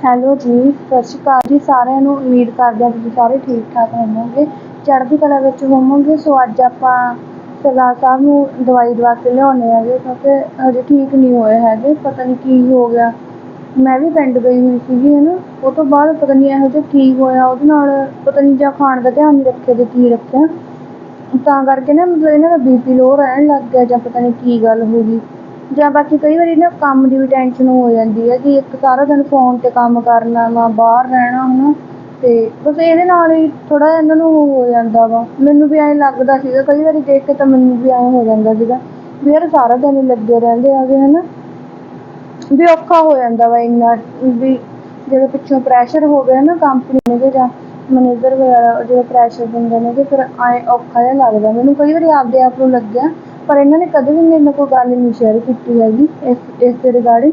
Hello ਜੀ, ਸਤਿ ਸ਼੍ਰੀ ਅਕਾਲ ਜੀ। ਸਾਰਿਆਂ ਨੂੰ ਉਮੀਦ ਕਰਦੇ ਹਾਂ ਤੁਸੀਂ ਸਾਰੇ ਠੀਕ ਠਾਕ ਹੋਵੋਗੇ। ਚੜ੍ਹਦੀ ਕਲਾ ਵਿੱਚ ਹੋਵੋਗੇ, ਸੋ ਅੱਜ ਆਪਾਂ ਸਰਦਾਰ ਸਾਹਿਬ ਨੂੰ ਦਵਾਈ ਦਵਾ ਕੇ ਲਿਆਉਂਦੇ ਹੈਗੇ, ਕਿਉਂਕਿ ਹਜੇ ਠੀਕ ਨਹੀਂ ਹੋਏ ਹੈਗੇ। ਪਤਾ ਨਹੀਂ ਕੀ ਹੋ ਗਿਆ। ਮੈਂ ਵੀ ਪਿੰਡ ਗਈ ਹੋਈ ਸੀਗੀ ਹੈ ਨਾ ਉਹ ਤੋਂ ਬਾਅਦ ਪਤਾ ਨਹੀਂ ਇਹੋ ਜਿਹਾ ਕੀ ਹੋਇਆ। ਉਹਦੇ ਨਾਲ ਪਤਾ ਨਹੀਂ ਜਾਂ ਖਾਣ ਦਾ ਧਿਆਨ ਨਹੀਂ ਰੱਖਿਆ ਜਾਂ ਕੀ ਰੱਖਿਆ। ਤਾਂ ਕਰਕੇ ਨਾ ਮਤਲਬ ਇਹਨਾਂ ਦਾ ਬੀਪੀ ਲੋਅ ਰਹਿਣ ਲੱਗ ਗਿਆ ਜਾਂ ਪਤਾ ਨਹੀਂ ਕੀ ਗੱਲ ਹੋ ਗਈ। ਜਾਂ ਬਾਕੀ ਕਈ ਵਾਰੀ ਨਾ ਕੰਮ ਦੀ ਵੀ ਟੈਨਸ਼ਨ ਹੋ ਜਾਂਦੀ ਹੈ ਕਿ ਇੱਕ ਸਾਰਾ ਦਿਨ ਫੋਨ 'ਤੇ ਕੰਮ ਕਰਨਾ ਵਾ ਬਾਹਰ ਰਹਿਣਾ ਹੈ ਨਾ ਅਤੇ ਬਸ ਇਹਦੇ ਨਾਲ ਹੀ ਥੋੜ੍ਹਾ ਜਿਹਾ ਇਹਨਾਂ ਨੂੰ ਉਹ ਹੋ ਜਾਂਦਾ ਵਾ। ਮੈਨੂੰ ਵੀ ਐਂ ਲੱਗਦਾ ਸੀਗਾ, ਕਈ ਵਾਰੀ ਦੇਖ ਕੇ ਤਾਂ ਮੈਨੂੰ ਵੀ ਐਂ ਹੋ ਜਾਂਦਾ ਸੀਗਾ ਵੀ ਯਾਰ ਸਾਰਾ ਦਿਨ ਹੀ ਲੱਗੇ ਰਹਿੰਦੇ ਹੈਗੇ ਹੈ ਨਾ ਵੀ ਔਖਾ ਹੋ ਜਾਂਦਾ ਵਾ ਇੰਨਾ, ਵੀ ਜਦੋਂ ਪਿੱਛੋਂ ਪ੍ਰੈਸ਼ਰ ਹੋ ਗਿਆ ਨਾ ਕੰਪਨੀ ਦੇ ਜਾਂ ਮੈਨੇਜਰ ਵਗੈਰਾ, ਜਦੋਂ ਪ੍ਰੈਸ਼ਰ ਦਿੰਦੇ ਨੇ ਤੇ ਫਿਰ ਐਂ ਔਖਾ ਜਿਹਾ ਲੱਗਦਾ। ਮੈਨੂੰ ਕਈ ਵਾਰੀ ਆਪਦੇ ਆਪ ਨੂੰ ਲੱਗਿਆ ਪਰ ਇਹਨਾਂ ਨੇ ਕਦੇ ਵੀ ਮੇਰੇ ਨਾਲ ਕੋਈ ਗੱਲ ਨਹੀਂ ਸ਼ੇਅਰ ਕੀਤੀ ਹੈਗੀ ਇਸ ਇਸ ਦੇ ਰਿਗਾਰਡਿੰਗ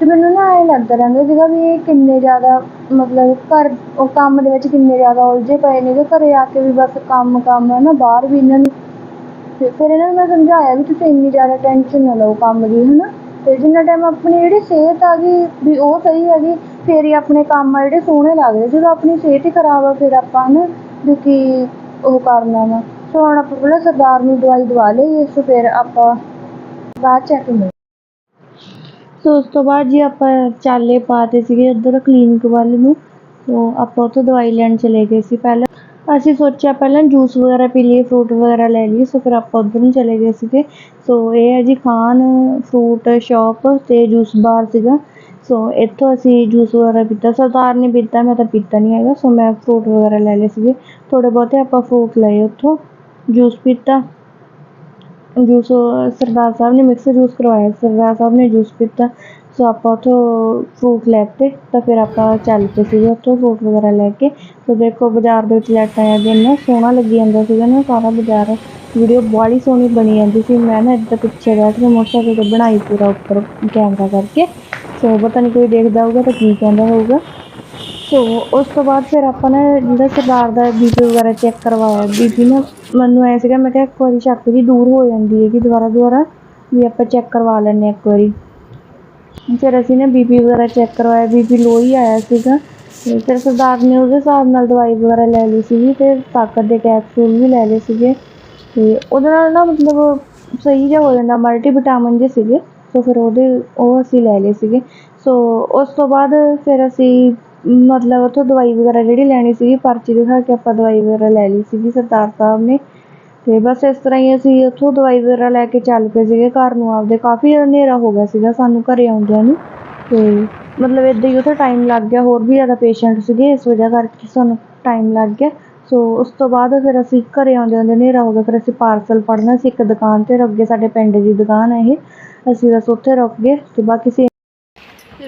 ਤੇ ਮੈਨੂੰ ਨਾ ਐਂ ਲੱਗਦਾ ਰਹਿੰਦਾ ਸੀਗਾ ਵੀ ਇਹ ਕਿੰਨੇ ਜ਼ਿਆਦਾ ਮਤਲਬ ਘਰ, ਉਹ ਕੰਮ ਦੇ ਵਿੱਚ ਕਿੰਨੇ ਜ਼ਿਆਦਾ ਉਲਝੇ ਪਏ ਨੇ ਘਰੇ ਆ ਕੇ ਵੀ ਬਸ ਕੰਮ ਕੰਮ ਹੈ ਨਾ, ਬਾਹਰ ਵੀ ਇਹਨਾਂ ਨੂੰ। ਤੇ ਫਿਰ ਇਹਨਾਂ ਨੂੰ ਮੈਂ ਸਮਝਾਇਆ ਵੀ ਤੁਸੀਂ ਇੰਨੀ ਜ਼ਿਆਦਾ ਟੈਨਸ਼ਨ ਨਾ ਲਓ ਕੰਮ ਦੀ, ਹਨਾ। ਤੇ ਜਿੰਨਾ ਟਾਈਮ ਆਪਣੀ ਜਿਹੜੀ ਸਿਹਤ ਆ ਗਈ, ਵੀ ਉਹ ਸਹੀ ਹੈਗੀ ਫਿਰ ਹੀ ਆਪਣੇ ਕੰਮ ਆ ਜਿਹੜੇ ਸੋਹਣੇ ਲੱਗਦੇ। ਜਦੋਂ ਆਪਣੀ ਸਿਹਤ ਹੀ ਖਰਾਬ ਆ, ਫਿਰ ਆਪਾਂ ਨਾ ਵੀ ਕੀ ਉਹ ਕਰਨਾ ਵਾ। ਸੋ ਹੁਣ ਆਪਾਂ ਪਹਿਲਾਂ ਸਰਦਾਰ ਨੂੰ ਦਵਾਈ ਦਵਾ ਲਈਏ ਸੋ ਫਿਰ ਆਪਾਂ ਬਾਅਦ ਚੈੱਕ ਮਿਲ ਸੋ ਉਸ ਤੋਂ ਬਾਅਦ ਜੀ ਆਪਾਂ ਚਾਲੇ ਪਾਤੇ ਸੀਗੇ ਉੱਧਰ ਕਲੀਨਿਕ ਵੱਲ ਨੂੰ। ਸੋ ਆਪਾਂ ਉੱਥੋਂ ਦਵਾਈ ਲੈਣ ਚਲੇ ਗਏ ਸੀ ਪਹਿਲਾਂ। ਅਸੀਂ ਸੋਚਿਆ ਪਹਿਲਾਂ ਜੂਸ ਵਗੈਰਾ ਪੀ ਲਈਏ ਫਰੂਟ ਵਗੈਰਾ ਲੈ ਲਈਏ, ਸੋ ਫਿਰ ਆਪਾਂ ਉੱਧਰ ਨੂੰ ਚਲੇ ਗਏ ਸੀਗੇ। ਸੋ ਇਹ ਹੈ ਜੀ ਖਾਨ ਫਰੂਟ ਸ਼ਾਪ ਅਤੇ ਜੂਸ ਬਾਰ ਸੀਗਾ। ਸੋ ਇੱਥੋਂ ਅਸੀਂ ਜੂਸ ਵਗੈਰਾ ਪੀਤਾ। ਸਰਦਾਰ ਨੇ ਪੀਤਾ, ਮੈਂ ਤਾਂ ਪੀਤਾ ਨਹੀਂ ਹੈਗਾ। ਸੋ ਮੈਂ ਫਰੂਟ ਵਗੈਰਾ ਲੈ ਲਏ ਸੀਗੇ। ਥੋੜ੍ਹੇ ਬਹੁਤੇ ਆਪਾਂ ਫਰੂਟ ਲਏ ਉੱਥੋਂ। ਜੂਸ ਪੀਤਾ ਜੂਸ ਸਰਦਾਰ ਸਾਹਿਬ ਨੇ ਮਿਕਸ ਜੂਸ ਕਰਵਾਇਆ ਸਰਦਾਰ ਸਾਹਿਬ ਨੇ ਜੂਸ ਪੀਤਾ ਸੋ ਆਪਾਂ ਉੱਥੋਂ ਫਰੂਟ ਲੈਤੇ ਤਾਂ ਫਿਰ ਆਪਾਂ ਚੱਲ ਪਏ ਸੀਗੇ ਉੱਥੋਂ ਫਰੂਟ ਵਗੈਰਾ ਲੈ ਕੇ ਸੋ ਦੇਖੋ ਬਾਜ਼ਾਰ ਦੇ ਵਿੱਚ ਲਾਈਟਾਂ ਆ ਇੰਨਾ ਸੋਹਣਾ ਲੱਗੀ ਜਾਂਦਾ ਸੀਗਾ ਨਾ ਸਾਰਾ ਬਾਜ਼ਾਰ ਵੀਡੀਓ ਬਾਹਲੀ ਸੋਹਣੀ ਬਣੀ ਜਾਂਦੀ ਸੀ ਮੈਂ ਨਾ ਇੱਦਾਂ ਪਿੱਛੇ ਬੈਠ ਕੇ ਮੋਟਰਸਾਈਕਲ 'ਤੇ ਬਣਾਈ ਪੂਰਾ ਉੱਪਰ ਕੈਮਰਾ ਕਰਕੇ ਸੋ ਪਤਾ ਨਹੀਂ ਕੋਈ ਦੇਖਦਾ ਹੋਊਗਾ ਤਾਂ ਕੀ ਕਹਿੰਦਾ ਹੋਊਗਾ ਸੋ ਉਸ ਤੋਂ ਬਾਅਦ ਫਿਰ ਆਪਾਂ ਨੇ ਜਿਹੜਾ ਸਰਦਾਰ ਦਾ ਬੀਪੀ ਵਗੈਰਾ ਚੈੱਕ ਕਰਵਾਇਆ। ਬੀਪੀ ਨਾ ਮੈਨੂੰ ਐਂ ਸੀਗਾ, ਮੈਂ ਕਿਹਾ ਇੱਕ ਵਾਰੀ ਸ਼ੱਕ ਜੀ ਦੂਰ ਹੋ ਜਾਂਦੀ ਹੈਗੀ ਦੁਬਾਰਾ ਦੁਬਾਰਾ ਵੀ ਆਪਾਂ ਚੈੱਕ ਕਰਵਾ ਲੈਂਦੇ ਹਾਂ ਇੱਕ ਵਾਰੀ। ਫਿਰ ਅਸੀਂ ਨਾ ਬੀਪੀ ਵਗੈਰਾ ਚੈੱਕ ਕਰਵਾਇਆ। ਬੀਪੀ ਲੋ ਹੀ ਆਇਆ ਸੀਗਾ। ਤੇ ਫਿਰ ਸਰਦਾਰ ਨੇ ਉਹਦੇ ਹਿਸਾਬ ਨਾਲ ਦਵਾਈ ਵਗੈਰਾ ਲੈ ਲਈ ਸੀਗੀ ਤੇ ਤਾਕਤ ਦੇ ਕੈਪਸੂਲ ਵੀ ਲੈ ਲਏ ਸੀਗੇ। ਤੇ ਉਹਦੇ ਨਾਲ ਨਾ ਮਤਲਬ ਸਹੀ ਜਿਹਾ ਹੋ ਜਾਂਦਾ ਮਲਟੀ ਵਿਟਾਮਿਨ ਜਿਹੇ ਸੀਗੇ। ਸੋ ਫਿਰ ਉਹਦੇ, ਉਹ ਅਸੀਂ ਲੈ ਲਏ ਸੀਗੇ। ਸੋ ਉਸ ਤੋਂ ਬਾਅਦ ਫਿਰ ਅਸੀਂ ਮਤਲਬ ਉੱਥੋਂ ਦਵਾਈ ਵਗੈਰਾ ਜਿਹੜੀ ਲੈਣੀ ਸੀਗੀ, ਪਰਚੀ ਦਿਖਾ ਕੇ ਆਪਾਂ ਦਵਾਈ ਵਗੈਰਾ ਲੈ ਲਈ ਸੀਗੀ ਸਰਦਾਰ ਸਾਹਿਬ ਨੇ। ਤੇ ਬਸ ਇਸ ਤਰ੍ਹਾਂ ਹੀ ਅਸੀਂ ਉੱਥੋਂ ਦਵਾਈ ਵਗੈਰਾ ਲੈ ਕੇ ਚੱਲ ਪਏ ਸੀਗੇ ਘਰ ਨੂੰ ਆਪਦੇ। ਕਾਫੀ ਹਨੇਰਾ ਹੋ ਗਿਆ ਸੀਗਾ ਸਾਨੂੰ ਘਰੇ ਆਉਂਦਿਆਂ ਨੂੰ। ਤੇ ਮਤਲਬ ਇੱਦਾਂ ਹੀ ਉੱਥੇ ਟਾਈਮ ਲੱਗ ਗਿਆ, ਹੋਰ ਵੀ ਜ਼ਿਆਦਾ ਪੇਸ਼ੈਂਟ ਸੀਗੇ, ਇਸ ਵਜ੍ਹਾ ਕਰਕੇ ਸਾਨੂੰ ਟਾਈਮ ਲੱਗ ਗਿਆ। ਸੋ ਉਸ ਤੋਂ ਬਾਅਦ ਫਿਰ ਅਸੀਂ ਘਰੇ ਆਉਂਦੇ ਆਉਂਦੇ ਹਨੇਰਾ ਹੋ ਗਿਆ, ਫਿਰ ਅਸੀਂ ਪਾਰਸਲ ਫੜਨਾ ਸੀ ਇੱਕ ਦੁਕਾਨ 'ਤੇ ਰੁਕ ਗਏ ਸਾਡੇ ਪਿੰਡ ਦੀ ਦੁਕਾਨ ਹੈ ਇਹ। ਅਸੀਂ ਬਸ ਉੱਥੇ ਰੁਕ ਗਏ ਤੇ ਬਾਕੀ ਸੀ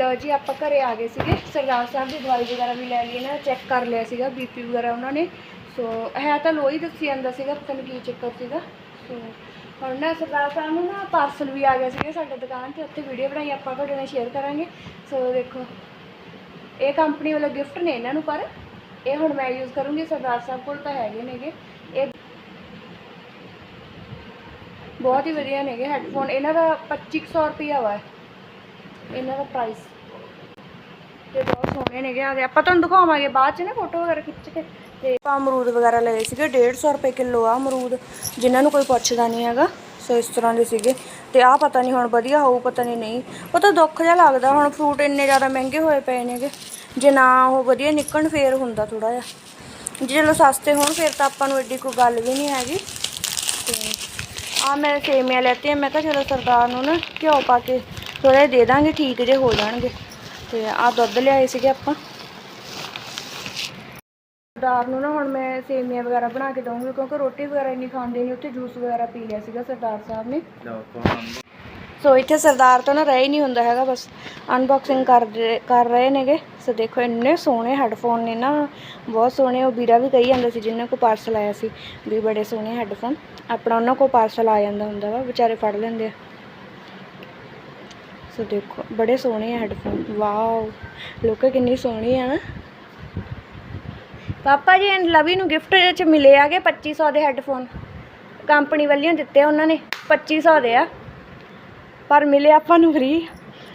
ਲਓ ਜੀ, ਆਪਾਂ ਘਰੇ ਆ ਗਏ ਸੀਗੇ। ਸਰਦਾਰ ਸਾਹਿਬ ਦੀ ਦਵਾਈ ਵਗੈਰਾ ਵੀ ਲੈ ਲਈ ਨਾ ਚੈੱਕ ਕਰ ਲਿਆ ਸੀਗਾ ਬੀਪੀ ਵਗੈਰਾ ਉਹਨਾਂ ਨੇ। ਸੋ ਹੈ ਤਾਂ ਲੋ ਹੀ ਦੱਸੀ ਜਾਂਦਾ ਸੀਗਾ, ਪਤਾ ਨਹੀਂ ਕੀ ਚੱਕਰ ਸੀਗਾ। ਸੋ ਹੁਣ ਨਾ ਸਰਦਾਰ ਸਾਹਿਬ ਨੂੰ ਨਾ ਪਾਰਸਲ ਵੀ ਆ ਗਿਆ ਸੀਗਾ ਸਾਡੇ ਦੁਕਾਨ ਤੇ, ਉੱਥੇ ਵੀਡੀਓ ਬਣਾਈ, ਆਪਾਂ ਤੁਹਾਡੇ ਨਾਲ ਸ਼ੇਅਰ ਕਰਾਂਗੇ। ਸੋ ਦੇਖੋ, ਇਹ ਕੰਪਨੀ ਵੱਲੋਂ ਗਿਫਟ ਨੇ ਇਹਨਾਂ ਨੂੰ, ਪਰ ਇਹ ਹੁਣ ਮੈਂ ਯੂਜ਼ ਕਰੂੰਗੀ, ਸਰਦਾਰ ਸਾਹਿਬ ਕੋਲ ਤਾਂ ਹੈਗੇ ਨੇਗੇ। ਇਹ ਬਹੁਤ ਹੀ ਵਧੀਆ ਨੇਗੇ ਹੈੱਡਫੋਨ ਇਹਨਾਂ ਦਾ 2500 ਰੁਪਈਆ ਵਾ। ਇਹਨਾਂ ਦਾ ਪ੍ਰਾਈਸ ਤੇ ਬਹੁਤ ਸੋਹਣੇ ਨੇਗੇ ਆ ਆਪਾਂ ਤੁਹਾਨੂੰ ਦਿਖਾਵਾਂਗੇ ਬਾਅਦ ਚ ਨਾ ਫੋਟੋ ਵਗੈਰਾ ਖਿੱਚ ਕੇ। ਤੇ ਆਪਾਂ ਅਮਰੂਦ ਵਗੈਰਾ ਲਏ ਸੀਗੇ 150 ਰੁਪਏ ਕਿਲੋ ਆ ਅਮਰੂਦ, ਜਿਨ੍ਹਾਂ ਨੂੰ ਕੋਈ ਪੁੱਛਦਾ ਨਹੀਂ ਹੈਗਾ। ਸੋ ਇਸ ਤਰ੍ਹਾਂ ਦੇ ਸੀਗੇ। ਤੇ ਆਹ ਪਤਾ ਨਹੀਂ ਹੁਣ ਵਧੀਆ ਹੋਊ, ਪਤਾ ਨਹੀਂ। ਨਹੀਂ ਪਤਾ ਦੁੱਖ ਜਿਹਾ ਲੱਗਦਾ, ਹੁਣ ਫਰੂਟ ਇੰਨੇ ਜ਼ਿਆਦਾ ਮਹਿੰਗੇ ਹੋਏ ਪਏ ਨੇਗੇ। ਜੇ ਨਾ ਉਹ ਵਧੀਆ ਨਿਕਲਣ, ਫੇਰ ਹੁੰਦਾ ਥੋੜਾ ਜਿਹਾ। ਜੇ ਚਲੋ ਸਸਤੇ ਹੋਣ, ਫਿਰ ਤਾਂ ਆਪਾਂ ਨੂੰ ਐਡੀ ਕੋਈ ਗੱਲ ਵੀ ਨਹੀਂ ਹੈਗੀ। ਤੇ ਆ ਮੈਂ ਸੇਮੀਆਂ ਲੈਤੀਆਂ, ਮੈਂ ਕਿਹਾ ਚਲੋ ਸਰਦਾਰ ਨੂੰ ਨਾ ਘਿਓ ਪਾ ਕੇ ਜਿਹਾ ਦੇ ਦਾਂਗੇ ਠੀਕ ਜੇ ਹੋ ਜਾਣਗੇ। ਤੇ ਆ ਦੁੱਧ ਲਿਆਏ ਸੀਗੇ ਆਪਾਂ। ਸਰਦਾਰ ਨੂੰ ਨਾ ਹੁਣ ਮੈਂ ਸੇਮੀਆਂ ਵਗੈਰਾ ਬਣਾ ਕੇ ਦਊਂਗੀ ਕਿਉਂਕਿ ਰੋਟੀ ਵਗੈਰਾ ਇੰਨੀ ਖਾਂਦੇ ਨਹੀਂ ਉੱਥੇ ਜੂਸ ਵਗੈਰਾ ਪੀ ਲਿਆ ਸੀਗਾ ਸਰਦਾਰ ਸਾਹਿਬ ਨੇ। ਸੋ ਇੱਥੇ ਸਰਦਾਰ ਤੋਂ ਨਾ ਰਹਿ ਹੀ ਨਹੀਂ ਹੁੰਦਾ ਹੈਗਾ ਬਸ ਅਨਬਾਕਸਿੰਗ ਕਰ ਕਰ ਰਹੇ ਨੇਗੇ। ਸੋ ਦੇਖੋ ਇੰਨੇ ਸੋਹਣੇ ਹੈੱਡਫੋਨ ਨੇ ਨਾ ਬਹੁਤ ਸੋਹਣੇ ਉਹ ਵੀਰਾ ਵੀ ਕਹੀ ਜਾਂਦਾ ਸੀ ਜਿੰਨਾਂ ਕੋ ਪਾਰਸਲ ਆਇਆ ਸੀ ਵੀ ਬੜੇ ਸੋਹਣੇ ਹੈੱਡਫੋਨ ਆਪਣਾ ਉਹਨਾਂ ਕੋ ਪਾਰਸਲ ਆ ਜਾਂਦਾ ਹੁੰਦਾ ਵਾ ਵਿਚਾਰੇ ਫੜ ਲੈਂਦੇ ਆ। ਸੋ ਦੇਖੋ ਬੜੇ ਸੋਹਣੇ ਆ ਹੈੱਡਫੋਨ ਵਾਓ ਲੋਕ ਕਿੰਨੀ ਸੋਹਣੀ ਆ। ਨਾ ਪਾਪਾ ਜੀ ਐਂਡ ਲਵੀ ਨੂੰ ਗਿਫਟ ਚ ਮਿਲੇ ਆਗੇ 2500 ਦੇ ਹੈੱਡਫੋਨ ਕੰਪਨੀ ਵੱਲੋਂ ਦਿੱਤੇ ਉਹਨਾਂ ਨੇ 2500 ਦੇ ਆ। ਪਰ ਮਿਲੇ ਆਪਾਂ ਨੂੰ ਫ੍ਰੀ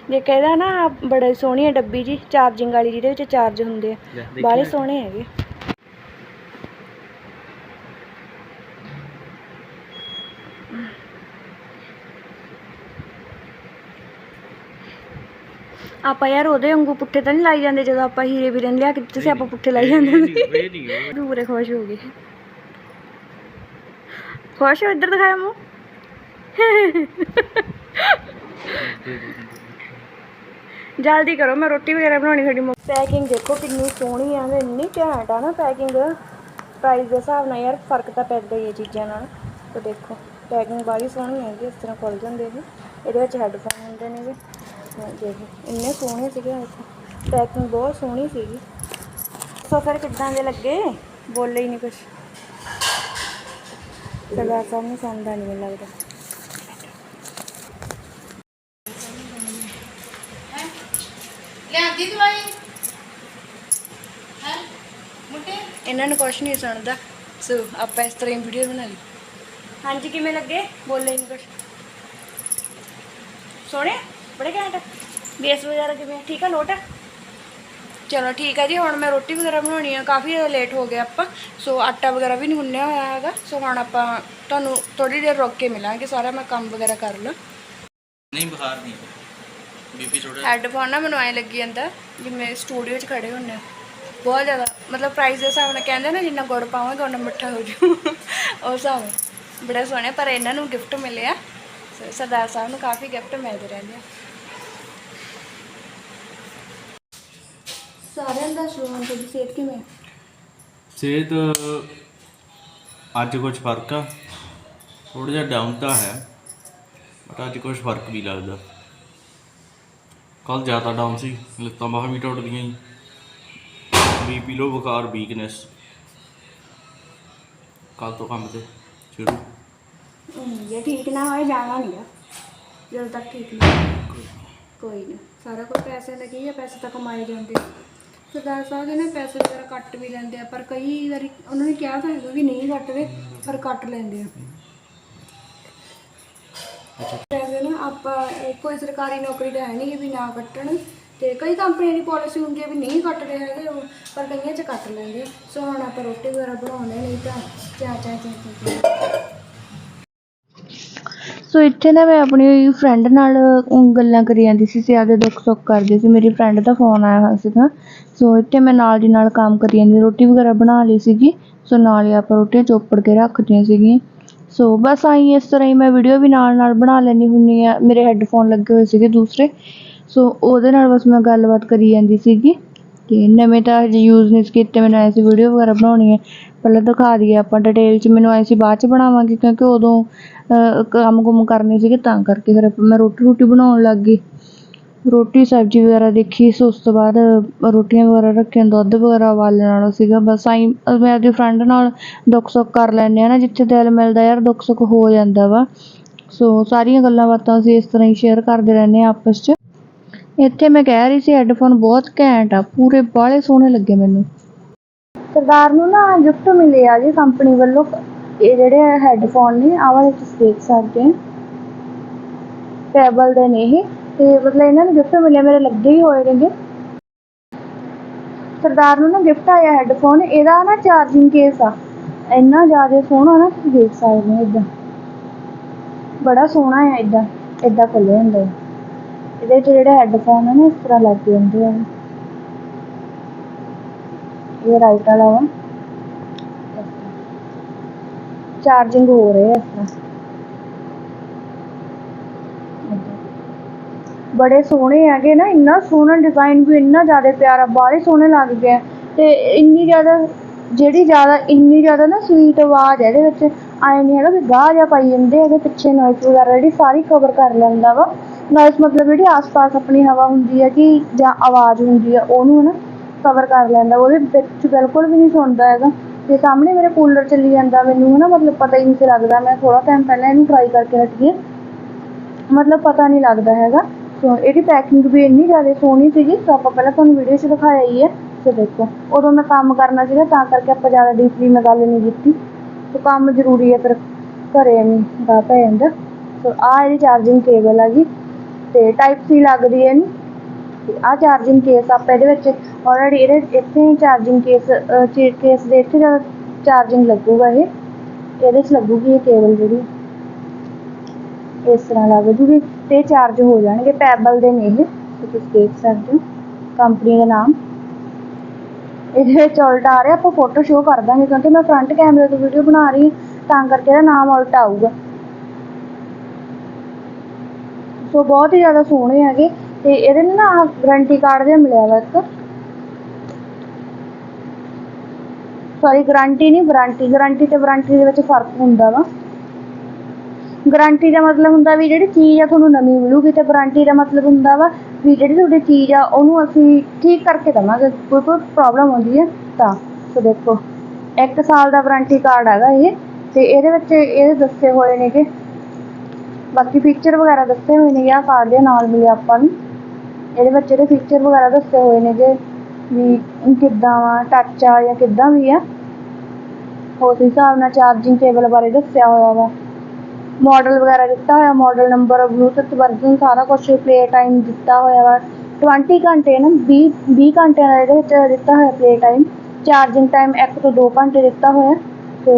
ਜੇ ਕਹਿੰਦਾ ਨਾ ਬੜੇ ਸੋਹਣੀ ਡੱਬੀ ਜੀ ਚਾਰਜਿੰਗ ਵਾਲੀ ਜਿਹਦੇ ਵਿੱਚ ਚਾਰਜ ਹੁੰਦੇ ਆ। ਬਾਹਲੇ ਨਾ। ਸੋਹਣੇ ਹੈਗੇ। ਆਪਾਂ ਯਾਰ ਉਹਦੇ ਵਾਂਗੂ ਪੁੱਠੇ ਤਾਂ ਨਹੀਂ ਲਾਈ ਜਾਂਦੇ ਜਦੋਂ ਆਪਾਂ ਹੀਰੇ ਵੀਰੇ ਨੇ ਲਿਆ ਕੇ ਦਿੱਤੇ ਸੀ ਆਪਾਂ ਪੁੱਠੇ ਲਾਈ ਜਾਂਦੇ ਸੀ ਪੂਰੇ ਖੁਸ਼ ਹੋ ਗਏ। ਖੁਸ਼ ਹੋ ਇੱਧਰ ਦਿਖਾਇਆ ਮੂੰਹ। ਜਲਦੀ ਕਰੋ ਮੈਂ ਰੋਟੀ ਵਗੈਰਾ ਬਣਾਉਣੀ ਸਾਡੀ ਪੈਕਿੰਗ ਦੇਖੋ ਕਿੰਨੀ ਸੋਹਣੀ ਆ ਤੇ ਇੰਨੀ ਘੈਂਟ ਆ ਨਾ ਪੈਕਿੰਗ। ਪ੍ਰਾਈਸ ਦੇ ਹਿਸਾਬ ਨਾਲ ਯਾਰ ਫ਼ਰਕ ਤਾਂ ਪੈਂਦਾ ਹੀ ਹੈ ਚੀਜ਼ਾਂ ਨਾਲ। ਤੇ ਦੇਖੋ ਪੈਕਿੰਗ ਬਾਲੀ ਸੋਹਣੀ ਹੈਗੀ ਇਸ ਤਰ੍ਹਾਂ ਖੁੱਲ ਜਾਂਦੇ ਨੇ। ਇਹਦੇ ਵਿੱਚ ਹੈੱਡਫੋਨ ਹੁੰਦੇ ਨੇ ਦੇਖੋ ਇੰਨੇ ਸੋਹਣੇ ਸੀਗੇ ਪੈਕਿੰਗ ਬਹੁਤ ਸੋਹਣੀ ਸੀਗੀ। ਸੋ ਫਿਰ ਕਿੱਦਾਂ ਦੇ ਲੱਗੇ? ਬੋਲੇ ਹੀ ਨਹੀਂ ਕੁਛ। ਸਰਦਾਰ ਸਾਹਿਬ ਨੂੰ ਸੁਣਦਾ ਨਹੀਂ ਲੱਗਦਾ। ਲਿਆਂਦੀ ਦਵਾਈ? ਹੈ? ਮੁੰਡੇ? ਇਹਨਾਂ ਨੂੰ ਕੁਛ ਨਹੀਂ ਸੁਣਦਾ। ਸੋ ਆਪਾਂ ਇਸ ਤਰ੍ਹਾਂ ਹੀ ਵੀਡੀਓ ਬਣਾ ਲਈ। ਹਾਂਜੀ ਕਿਵੇਂ ਲੱਗੇ? ਬੋਲੇ ਹੀ ਨਹੀਂ ਕੁਛ। ਸੋਹਣੇ? ਬੜੇ ਘੈਂਟ। ਬੇਸ ਵਗੈਰਾ ਕਿਵੇਂ ਠੀਕ ਆ ਲੋਟ? ਚਲੋ ਠੀਕ ਆ ਜੀ ਹੁਣ ਮੈਂ ਰੋਟੀ ਵਗੈਰਾ ਬਣਾਉਣੀ ਆ। ਕਾਫੀ ਲੇਟ ਹੋ ਗਏ ਆਪਾਂ ਸੋ ਆਟਾ ਵਗੈਰਾ ਵੀ ਨਹੀਂ ਗੁੰਨਿਆ ਹੋਇਆ ਹੈਗਾ। ਸੋ ਹੁਣ ਆਪਾਂ ਤੁਹਾਨੂੰ ਥੋੜੀ ਦੇਰ ਰੁਕ ਕੇ ਮਿਲਾਂਗੇ ਸਾਰਾ ਮੈਂ ਕੰਮ ਵਗੈਰਾ ਕਰ ਲਾਂ ਨਹੀਂ ਬੁਖਾਰ ਨਹੀਂ ਬੀਪੀ ਥੋੜਾ ਹੈੱਡਫੋਨ ਨਾ ਮੈਨੂੰ ਐਂ ਲੱਗੀ ਜਾਂਦਾ ਜਿਵੇਂ ਸਟੂਡੀਓ 'ਚ ਖੜੇ ਹੁੰਨੇ ਆ। ਬਹੁਤ ਜ਼ਿਆਦਾ ਮਤਲਬ ਪ੍ਰਾਈਸ ਦੇ ਹਿਸਾਬ ਨਾਲ ਕਹਿੰਦੇ ਨਾ ਜਿੰਨਾ ਗੁੜ ਪਾਵਾਂਗੇ ਉਹਨਾਂ ਮਿੱਠਾ ਹੋ ਜੂ। ਉਹ ਹਿਸਾਬ। ਬੜਾ ਸੋਹਣਾ ਪਰ ਇਹਨਾਂ ਨੂੰ ਗਿਫਟ ਮਿਲਿਆ। ਸਰਦਾਰ ਸਾਹਿਬ ਨੂੰ ਕਾਫੀ ਗਿਫਟ ਮਿਲਦੇ ਰਹਿੰਦੇ ਆ। ਸਾਰਿਆਂ ਦਾ ਸ਼ੁਰੂ ਤੁਹਾਡੀ ਸਿਹਤ ਕਿਵੇਂ? ਸਿਹਤ ਅੱਜ ਕੁਝ ਫ਼ਰਕ ਆ। ਥੋੜਾ ਜਿਹਾ ਡਾਊਨ ਤਾਂ ਹੈ ਬਟ ਅੱਜ ਕੁਝ ਫ਼ਰਕ ਵੀ ਲੱਗਦਾ। ਕੱਲ ਜ਼ਿਆਦਾ ਡਾਊਨ ਸੀ ਲੱਤਾਂ ਬਾਹਾਂ ਵੀ ਟੁੱਟਦੀਆਂ ਸੀ ਬੀਪੀ ਲੋ ਬੁਖਾਰ ਵੀਕਨੈਸ ਕੱਲ ਤੋਂ ਕੰਮ ਤੇ ਸ਼ੁਰੂ। ਜੇ ਠੀਕ ਨਾ ਹੋਏ ਜਾਣਾ ਨਹੀਂ ਆ। ਜਦੋਂ ਤੱਕ ਠੀਕ ਨਹੀਂ ਕੋਈ ਨਹੀਂ ਸਾਰਾ ਕੁਝ ਪੈਸੇ ਕੀ ਆ ਪੈਸੇ ਤਾਂ ਕਮਾਏ ਜਾਂਦੇ। ਸਰਦਾਰ ਸਾਹਿਬ ਦੇ ਨਾ ਪੈਸੇ ਵਗੈਰਾ ਕੱਟ ਵੀ ਲੈਂਦੇ ਆ ਪਰ ਕਈ ਵਾਰੀ ਉਹਨਾਂ ਨੇ ਕਿਹਾ ਤਾਂ ਹੈਗਾ ਵੀ ਨਹੀਂ ਕੱਟਦੇ ਪਰ ਕੱਟ ਲੈਂਦੇ ਆ। ਪੈਸੇ ਨਾ ਆਪਾਂ ਇਹ ਕੋਈ ਸਰਕਾਰੀ ਨੌਕਰੀ ਤਾਂ ਹੈ ਨਹੀਂ ਕਿ ਵੀ ਨਾ ਕੱਟਣ ਤੇ ਕਈ ਕੰਪਨੀਆਂ ਦੀ ਪਾਲਿਸੀ ਹੁੰਦੀ ਹੈ ਵੀ ਨਹੀਂ ਕੱਟਦੇ ਹੈਗੇ ਉਹ, ਪਰ ਕਈਆਂ 'ਚ ਕੱਟ ਲੈਂਦੇ ਆ। ਸੋ ਹੁਣ ਆਪਾਂ ਰੋਟੀ ਵਗੈਰਾ ਬਣਾਉਣੇ ਨਹੀਂ ਤਾਂ ਚਾ ਚਾ ਚਾ ਚਾ ਚਾ। ਸੋ ਇੱਥੇ ਨਾ ਮੈਂ ਆਪਣੀ ਫਰੈਂਡ ਨਾਲ ਅਮ, ਗੱਲਾਂ ਕਰੀ ਜਾਂਦੀ ਸੀ ਤੇ ਆਪਦੇ ਦੁੱਖ ਸੁੱਖ ਕਰਦੀ ਸੀ। ਮੇਰੀ ਫਰੈਂਡ ਦਾ ਫੋਨ ਆਇਆ ਹੋਇਆ ਸੀਗਾ। ਸੋ ਇੱਥੇ ਮੈਂ ਨਾਲ ਦੀ ਨਾਲ ਕੰਮ ਕਰੀ ਜਾਂਦੀ ਰੋਟੀ ਵਗੈਰਾ ਬਣਾ ਲਈ ਸੀਗੀ। ਸੋ ਨਾਲ ਹੀ ਆਪਾਂ ਰੋਟੀਆਂ ਚੋਪੜ ਕੇ ਰੱਖਦੀਆਂ ਸੀਗੀਆਂ। ਸੋ ਬਸ ਆਈ ਇਸ ਤਰ੍ਹਾਂ ਹੀ ਮੈਂ ਵੀਡੀਓ ਵੀ ਨਾਲ ਨਾਲ ਬਣਾ ਲੈਂਦੀ ਹੁੰਦੀ ਆ ਮੇਰੇ ਹੈੱਡਫੋਨ ਲੱਗੇ ਹੋਏ ਸੀਗੇ ਦੂਸਰੇ। ਸੋ ਉਹਦੇ ਨਾਲ ਬਸ ਮੈਂ ਗੱਲਬਾਤ ਕਰੀ ਜਾਂਦੀ ਸੀਗੀ ਤੇ ਨਵੇਂ ਤਾਂ ਹਜੇ ਯੂਜ਼ ਨਹੀਂ ਸੀ ਕੀਤੇ, ਮੈਨੂੰ ਐਸੀ ਵੀਡੀਓ ਵਗੈਰਾ ਬਣਾਉਣੀ ਹੈ। ਪਹਿਲਾਂ ਦਿਖਾ ਦਈਏ ਆਪਾਂ ਡਿਟੇਲ 'ਚ, ਮੈਨੂੰ ਐਸੀ ਬਾਅਦ 'ਚ ਬਣਾਵਾਂਗੇ ਕਿਉਂਕਿ ਉਦੋਂ ਕੰਮ ਕੁਮ ਕਰਨੇ ਸੀਗੇ ਤਾਂ ਕਰਕੇ ਫਿਰ ਮੈਂ ਰੋਟੀ ਰੋਟੀ ਬਣਾਉਣ ਲੱਗ ਗਈ। ਰੋਟੀ, ਸਬਜ਼ੀ ਵਗੈਰਾ ਦੇਖੀ ਸੋ ਉਸ ਤੋਂ ਬਾਅਦ ਰੋਟੀਆਂ ਵਗੈਰਾ ਰੱਖੀਆਂ, ਦੁੱਧ ਵਗੈਰਾ ਉਬਾਲਣ ਵਾਲਾ ਸੀਗਾ। ਬਸ ਆਈ, ਮੈਂ ਆਪਦੀ ਫਰੈਂਡ ਨਾਲ ਦੁੱਖ ਸੁੱਖ ਕਰ ਲੈਂਦੇ ਹਾਂ ਨਾ, ਜਿੱਥੇ ਦਿਲ ਮਿਲਦਾ ਯਾਰ ਦੁੱਖ ਸੁੱਖ ਹੋ ਜਾਂਦਾ ਵਾ। ਸੋ ਸਾਰੀਆਂ ਗੱਲਾਂ ਬਾਤਾਂ ਅਸੀਂ ਇਸ ਤਰ੍ਹਾਂ ਹੀ ਸ਼ੇਅਰ ਕਰਦੇ ਰਹਿੰਦੇ ਹਾਂ ਆਪਸ 'ਚ। ਇੱਥੇ ਮੈਂ ਕਹਿ ਰਹੀ ਸੀ ਹੈੱਡਫੋਨ ਬਹੁਤ ਘੈਂਟ ਆ, ਪੂਰੇ ਬਾਹਲੇ ਸੋਹਣੇ ਲੱਗੇ ਮੈਨੂੰ। ਸਰਦਾਰ ਨੂੰ ਨਾ ਗਿਫਟ ਮਿਲੇ ਆ ਜੀ ਕੰਪਨੀ ਵੱਲੋਂ। ਇਹ ਜਿਹੜੇ ਹੈੱਡਫੋਨ ਨੇ, ਆਹ ਵਾਲੇ ਤੁਸੀਂ ਦੇਖ ਸਕਦੇ ਆ ਟੇਬਲ ਦੇ ਨੇ ਇਹ। ਤੇ ਮਤਲਬ ਇਹਨਾਂ ਨੂੰ ਗਿਫਟ ਮਿਲਿਆ, ਮੇਰੇ ਲੱਗੇ ਹੀ ਹੋਏ ਨੇਗੇ। ਸਰਦਾਰ ਨੂੰ ਨਾ ਗਿਫਟ ਆਇਆ ਹੈੱਡਫੋਨ ਇਹਦਾ ਨਾ ਚਾਰਜਿੰਗ ਕੇਸ ਆ। ਇੰਨਾ ਜ਼ਿਆਦਾ ਸੋਹਣਾ ਨਾ ਤੁਸੀਂ ਦੇਖ ਸਕਦੇ ਹੋ ਇਦਾਂ। ਬੜਾ ਸੋਹਣਾ ਆ ਇਦਾਂ ਇਦਾਂ ਖੁੱਲੇ ਹੁੰਦੇ ਆ। ਇਹਦੇ 'ਚ ਜਿਹੜੇ ਹੈੱਡਫੋਨ ਆ ਨਾ, ਇਸ ਤਰ੍ਹਾਂ ਲੱਗ ਜਾਂਦੇ ਆ। ਇਹ ਰਾਈਟ ਵਾਲਾ ਵਾ। ਚਾਰਜਿੰਗ ਹੋ ਰਹੇ ਆ ਇਸ ਤਰ੍ਹਾਂ। ਬੜੇ ਸੋਹਣੇ ਹੈਗੇ ਨਾ, ਇੰਨਾ ਸੋਹਣਾ ਡਿਜ਼ਾਈਨ ਵੀ, ਇੰਨਾ ਜ਼ਿਆਦਾ ਪਿਆਰਾ, ਬਾਹਲੇ ਸੋਹਣੇ ਲੱਗ ਗਏ ਤੇ ਇੰਨੀ ਜ਼ਿਆਦਾ, ਜਿਹੜੀ ਜ਼ਿਆਦਾ, ਇੰਨੀ ਜ਼ਿਆਦਾ ਨਾ ਸਵੀਟ ਆਵਾਜ਼ ਹੈ ਇਹਦੇ ਵਿੱਚ, ਆਏ ਨਹੀਂ ਹੈਗਾ ਵੀ ਗਾਹ ਜਿਹਾ ਪਾਈ ਜਾਂਦੇ ਹੈਗੇ ਪਿੱਛੇ ਨੋਇਸ ਵਗੈਰਾ, ਜਿਹੜੀ ਸਾਰੀ ਕਵਰ ਕਰ ਲੈਂਦਾ ਵਾ। ਨੋਇਸ ਮਤਲਬ ਜਿਹੜੀ ਆਸ-ਪਾਸ ਆਪਣੀ ਹਵਾ ਹੁੰਦੀ ਹੈ ਕਿ ਜਾਂ ਆਵਾਜ਼ ਹੁੰਦੀ ਹੈ ਉਹਨੂੰ ਨਾ ਕਵਰ ਕਰ ਲੈਂਦਾ, ਉਹਦੇ ਵਿੱਚ ਬਿਲਕੁਲ ਵੀ ਨਹੀਂ ਸੁਣਦਾ ਹੈਗਾ। ਤੇ ਸਾਹਮਣੇ ਮੇਰੇ ਕੂਲਰ ਚੱਲੀ ਜਾਂਦਾ, ਮੈਨੂੰ ਨਾ ਮਤਲਬ ਪਤਾ ਹੀ ਨਹੀਂ ਸੀ ਲੱਗਦਾ, ਮੈਂ ਥੋੜਾ ਟਾਈਮ ਪਹਿਲਾਂ ਇਹਨੂੰ ਟਰਾਈ ਕਰਕੇ ਹਟੀ ਹਾਂ ਮਤਲਬ ਪਤਾ ਨਹੀਂ ਲੱਗਦਾ ਹੈਗਾ। ਸੋ ਇਹਦੀ ਪੈਕਿੰਗ ਵੀ ਇੰਨੀ ਜ਼ਿਆਦਾ ਸੋਹਣੀ ਸੀਗੀ, ਸੋ ਆਪਾਂ ਪਹਿਲਾਂ ਤੁਹਾਨੂੰ ਵੀਡੀਓ 'ਚ ਦਿਖਾਇਆ ਹੀ ਹੈ। ਸੋ ਦੇਖੋ, ਉਦੋਂ ਮੈਂ ਕੰਮ ਕਰਨਾ ਸੀਗਾ, ਤਾਂ ਕਰਕੇ ਆਪਾਂ ਜ਼ਿਆਦਾ ਡੀਪਲੀ ਮੈਂ ਗੱਲ ਨਹੀਂ ਕੀਤੀ। ਸੋ ਕੰਮ ਜ਼ਰੂਰੀ ਹੈ ਫਿਰ ਘਰੇ ਨਹੀਂ ਗਾ ਪੈ ਜਾਂਦਾ। ਸੋ ਆਹ ਇਹਦੀ ਚਾਰਜਿੰਗ ਕੇਬਲ ਆ ਜੀ, ਤੇ ਟਾਈਪ ਸੀ ਲੱਗਦੀ ਹੈ ਇਹਨੂੰ। ਆ ਚਾਰਜਿੰਗ ਕੇਸ ਆਪਾਂ ਇਹਦੇ ਵਿੱਚ ਆਲਰੇਡੀ ਇਹਦੇ ਇੱਥੇ ਚਾਰਜਿੰਗ ਕੇਸ ਕੇਸ ਦੇ ਇੱਥੇ ਜ਼ਿਆਦਾ ਚਾਰਜਿੰਗ ਲੱਗੂਗਾ ਇਹ। ਇਹਦੇ 'ਚ ਲੱਗੂਗੀ ਇਹ ਕੇਬਲ ਜਿਹੜੀ। ਇਸ ਤਰ੍ਹਾਂ ਲੱਗ ਜੂਗੀ ਤੇ ਚਾਰਜ ਹੋ ਜਾਣਗੇ ਪੈਬਲ ਦੇ ਨੇ ਇਹ ਤੁਸੀਂ ਦੇਖ ਸਕਦੇ ਹੋ ਕੰਪਨੀ ਦਾ ਨਾਮ। ਇਹਦੇ ਵਿੱਚ ਉਲਟਾ ਆ ਰਿਹਾ, ਆਪਾਂ ਫੋਟੋ ਸ਼ੋਅ ਕਰ ਦਾਂਗੇ ਕਿਉਂਕਿ ਮੈਂ ਫਰੰਟ ਕੈਮਰੇ ਤੋਂ ਵੀਡੀਓ ਬਣਾ ਰਹੀ ਤਾਂ ਕਰਕੇ ਇਹਦਾ ਨਾਮ ਉਲਟਾ ਆਊਗਾ। ਸੋ ਬਹੁਤ ਹੀ ਜ਼ਿਆਦਾ ਸੋਹਣੇ ਹੈਗੇ। ਤੇ ਇਹਦੇ ਨਾਲ ਨਾ ਵਾਰੰਟੀ ਕਾਰਡ ਜਿਹਾ ਮਿਲਿਆ ਵਾ ਇੱਕ। ਸੌਰੀ ਗਾਰੰਟੀ ਨਹੀਂ ਵਾਰੰਟੀ ਗਾਰੰਟੀ ਤੇ ਵਾਰੰਟੀ ਦੇ ਵਿੱਚ ਫ਼ਰਕ ਹੁੰਦਾ ਵਾ। ਗਾਰੰਟੀ ਦਾ ਮਤਲਬ ਹੁੰਦਾ ਵੀ ਜਿਹੜੀ ਚੀਜ਼ ਆ ਤੁਹਾਨੂੰ ਨਵੀਂ ਮਿਲੂਗੀ ਤੇ ਵਾਰੰਟੀ ਦਾ ਮਤਲਬ ਹੁੰਦਾ ਵਾ ਵੀ ਜਿਹੜੀ ਤੁਹਾਡੀ ਚੀਜ਼ ਆ, ਉਹਨੂੰ ਅਸੀਂ ਠੀਕ ਕਰਕੇ ਦੇਵਾਂਗੇ। ਕੋਈ ਕੋਈ ਪ੍ਰੋਬਲਮ ਆਉਂਦੀ ਹੈ ਤਾਂ। ਸੋ ਦੇਖੋ, ਇੱਕ ਸਾਲ ਦਾ ਵਾਰੰਟੀ ਕਾਰਡ ਹੈਗਾ ਇਹ, ਤੇ ਇਹਦੇ ਵਿੱਚ ਇਹ ਦੱਸੇ ਹੋਏ ਨੇ ਕਿ ਬਾਕੀ ਫੀਚਰ ਵਗੈਰਾ ਦੱਸੇ ਹੋਏ ਨੇ ਆ ਕਾਰਡ ਦੇ ਨਾਲ ਮਿਲੇ ਆਪਾਂ ਨੂੰ। ਇਹਦੇ ਵਿੱਚ ਇਹਦੇ ਫੀਚਰ ਵਗੈਰਾ ਦੱਸੇ ਹੋਏ ਨੇ ਕਿ ਵੀ ਕਿੱਦਾਂ ਵਾ ਟੱਚ ਆ ਜਾਂ ਕਿੱਦਾਂ ਵੀ ਆ। ਉਸ ਹਿਸਾਬ ਨਾਲ ਚਾਰਜਿੰਗ ਕੇਬਲ ਬਾਰੇ ਦੱਸਿਆ ਹੋਇਆ ਵਾ। ਮਾਡਲ ਵਗੈਰਾ ਦਿੱਤਾ ਹੋਇਆ ਮਾਡਲ ਨੰਬਰ ਬਲੂਟੁੱਥ ਵਰਜ਼ਨ ਸਾਰਾ ਕੁਝ ਪਲੇ ਟਾਈਮ ਦਿੱਤਾ ਹੋਇਆ ਵਾ। 20 ਘੰਟੇ ਨਾ 20 20 ਘੰਟਿਆਂ ਦਾ ਇਹਦੇ ਵਿੱਚ ਦਿੱਤਾ ਹੋਇਆ ਪਲੇ ਟਾਈਮ ਚਾਰਜਿੰਗ ਟਾਈਮ 1 ਤੋਂ 2 ਘੰਟੇ ਦਿੱਤਾ ਹੋਇਆ। So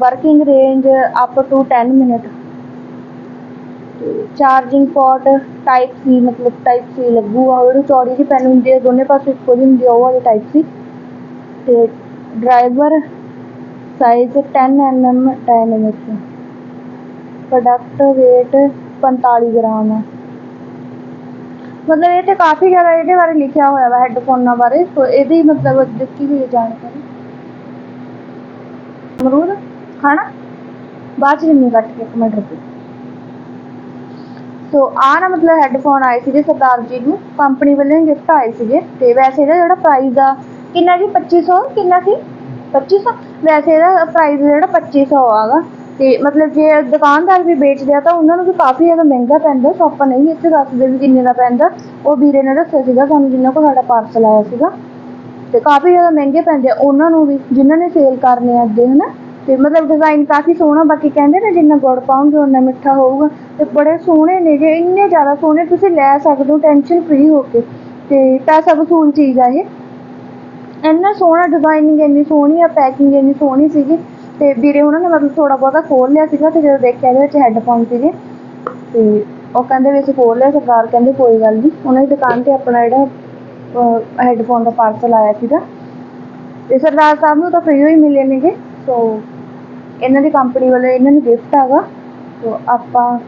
working range up to 10 minute charging port type C ਮਤਲਬ ਟਾਈਪ ਸੀ ਲੱਗੂਗਾ ਉਹ ਜਿਹੜੀ ਚੌੜੀ ਜਿਹੀ ਪੈਨ ਹੁੰਦੀ ਹੈ ਦੋਨੇ ਪਾਸੇ ਇੱਕੋ ਜਿਹੀ ਹੁੰਦੀ ਆ, ਉਹ ਵਾਲੀ ਟਾਈਪ ਸੀ ਤੇ driver size 10 mm dynamic product weight 45 gram ਹੈ। ਮਤਲਬ ਇਹ ਤੇ ਕਾਫੀ ਜ਼ਿਆਦਾ ਇਹਦੇ ਬਾਰੇ ਲਿਖਿਆ ਹੋਇਆ ਵਾ ਹੈੱਡਫੋਨਾਂ ਬਾਰੇ, ਸੋ ਇਹਦੀ ਮਤਲਬ ਦਿੱਤੀ ਹੋਈ ਜਾਣਕਾਰੀ। ਅਮਰੂਦ, ਖਾਣਾ? ਬਾਅਦ ਚ ਨਹੀਂ ਕੱਟ ਕੇ ਇੱਕ ਮਿੰਟ ਸੋ ਆ ਨਾ ਮਤਲਬ ਹੈੱਡਫੋਨ ਆਏ ਸੀਗੇ ਸਰਦਾਰ ਜੀ ਨੂੰ, ਕੰਪਨੀ ਵੱਲੋਂ ਗਿਫਟ ਆਏ ਸੀਗੇ, ਤੇ ਵੈਸੇ ਇਹਦਾ ਜਿਹੜਾ ਪ੍ਰਾਈਸ ਆ, ਕਿੰਨਾ ਜੀ? 2500 ਕਿੰਨਾ ਸੀ? 2500 ਵੈਸੇ ਇਹਦਾ ਪ੍ਰਾਈਸ ਜਿਹੜਾ 2500 ਆਗਾ। ਤੇ ਮਤਲਬ ਜੇ ਦੁਕਾਨਦਾਰ ਵੀ ਵੇਚਦੇ ਆ ਤਾਂ ਉਹਨਾਂ ਨੂੰ ਵੀ ਕਾਫੀ ਜ਼ਿਆਦਾ ਮਹਿੰਗਾ ਪੈਂਦਾ ਸੋ ਆਪਾਂ ਨਹੀਂ ਇੱਥੇ ਦੱਸਦੇ ਵੀ ਕਿੰਨੇ ਦਾ ਪੈਂਦਾ। ਉਹ ਵੀਰੇ ਨੇ ਦੱਸਿਆ ਸੀਗਾ ਸਾਨੂੰ ਜਿੰਨਾ ਕੋਲ ਸਾਡਾ ਪਾਰਸਲ ਆਇਆ ਸੀਗਾ। ਤੇ ਕਾਫੀ ਜ਼ਿਆਦਾ ਮਹਿੰਗੇ ਪੈਂਦੇ ਆ। ਉਹਨਾਂ ਨੂੰ ਵੀ, ਜਿਨ੍ਹਾਂ ਨੇ ਸੇਲ ਕਰਨੇ ਆ ਅੱਗੇ, ਹਨਾ? ਤੇ ਮਤਲਬ ਡਿਜ਼ਾਈਨ ਕਾਫੀ ਸੋਹਣਾ, ਬਾਕੀ ਕਹਿੰਦੇ ਨੇ ਜਿੰਨਾ ਗੁੜ ਪਾਉਂਗੇ ਉਨਾ ਮਿੱਠਾ ਹੋਊਗਾ। ਤੇ ਬੜੇ ਸੋਹਣੇ ਨੇ ਜੇ, ਇੰਨੇ ਜ਼ਿਆਦਾ ਸੋਹਣੇ, ਤੁਸੀਂ ਲੈ ਸਕਦੇ ਹੋ ਟੈਨਸ਼ਨ ਫ੍ਰੀ ਹੋ ਕੇ। ਤੇ ਪੈਸਾ ਵਸੂਲ ਚੀਜ਼ ਆ ਇਹ। ਇੰਨਾ ਸੋਹਣਾ ਡਿਜ਼ਾਈਨਿੰਗ ਇੰਨੀ ਸੋਹਣੀ ਆ ਪੈਕਿੰਗ ਇੰਨੀ ਸੋਹਣੀ ਸੀਗੀ। ਤੇ ਵੀਰੇ ਉਹਨਾਂ ਨੇ ਮਤਲਬ ਥੋੜਾ ਬਹੁਤਾ ਖੋਲ ਲਿਆ ਸੀਗਾ ਤੇ ਜਦੋਂ ਦੇਖਿਆ ਇਹਦੇ ਵਿੱਚ ਹੈੱਡਫੋਨ ਸੀਗੇ, ਤੇ ਉਹ ਕਹਿੰਦੇ ਵੀ ਅਸੀਂ ਖੋਲ ਲਿਆ, ਸਰਦਾਰ ਕਹਿੰਦੇ ਕੋਈ ਗੱਲ ਨਹੀਂ ਉਹਨਾਂ ਦੀ ਦੁਕਾਨ ਤੇ ਆਪਣਾ ਜਿਹੜਾ ਹੈੱਡਫੋਨ ਦਾ ਪਾਰਸਲ ਆਇਆ ਸੀਗਾ। ਤੇ ਸਰਦਾਰ ਸਾਹਿਬ ਨੂੰ ਤਾਂ ਫ੍ਰੀ ਹੀ ਮਿਲੇ ਨੇਗੇ ਸੋ ਇਹਨਾਂ ਦੀ ਕੰਪਨੀ ਵੱਲੋਂ ਇਹਨਾਂ ਨੂੰ ਗਿਫਟ ਹੈਗਾ। ਸੋ ਆਪਾਂ,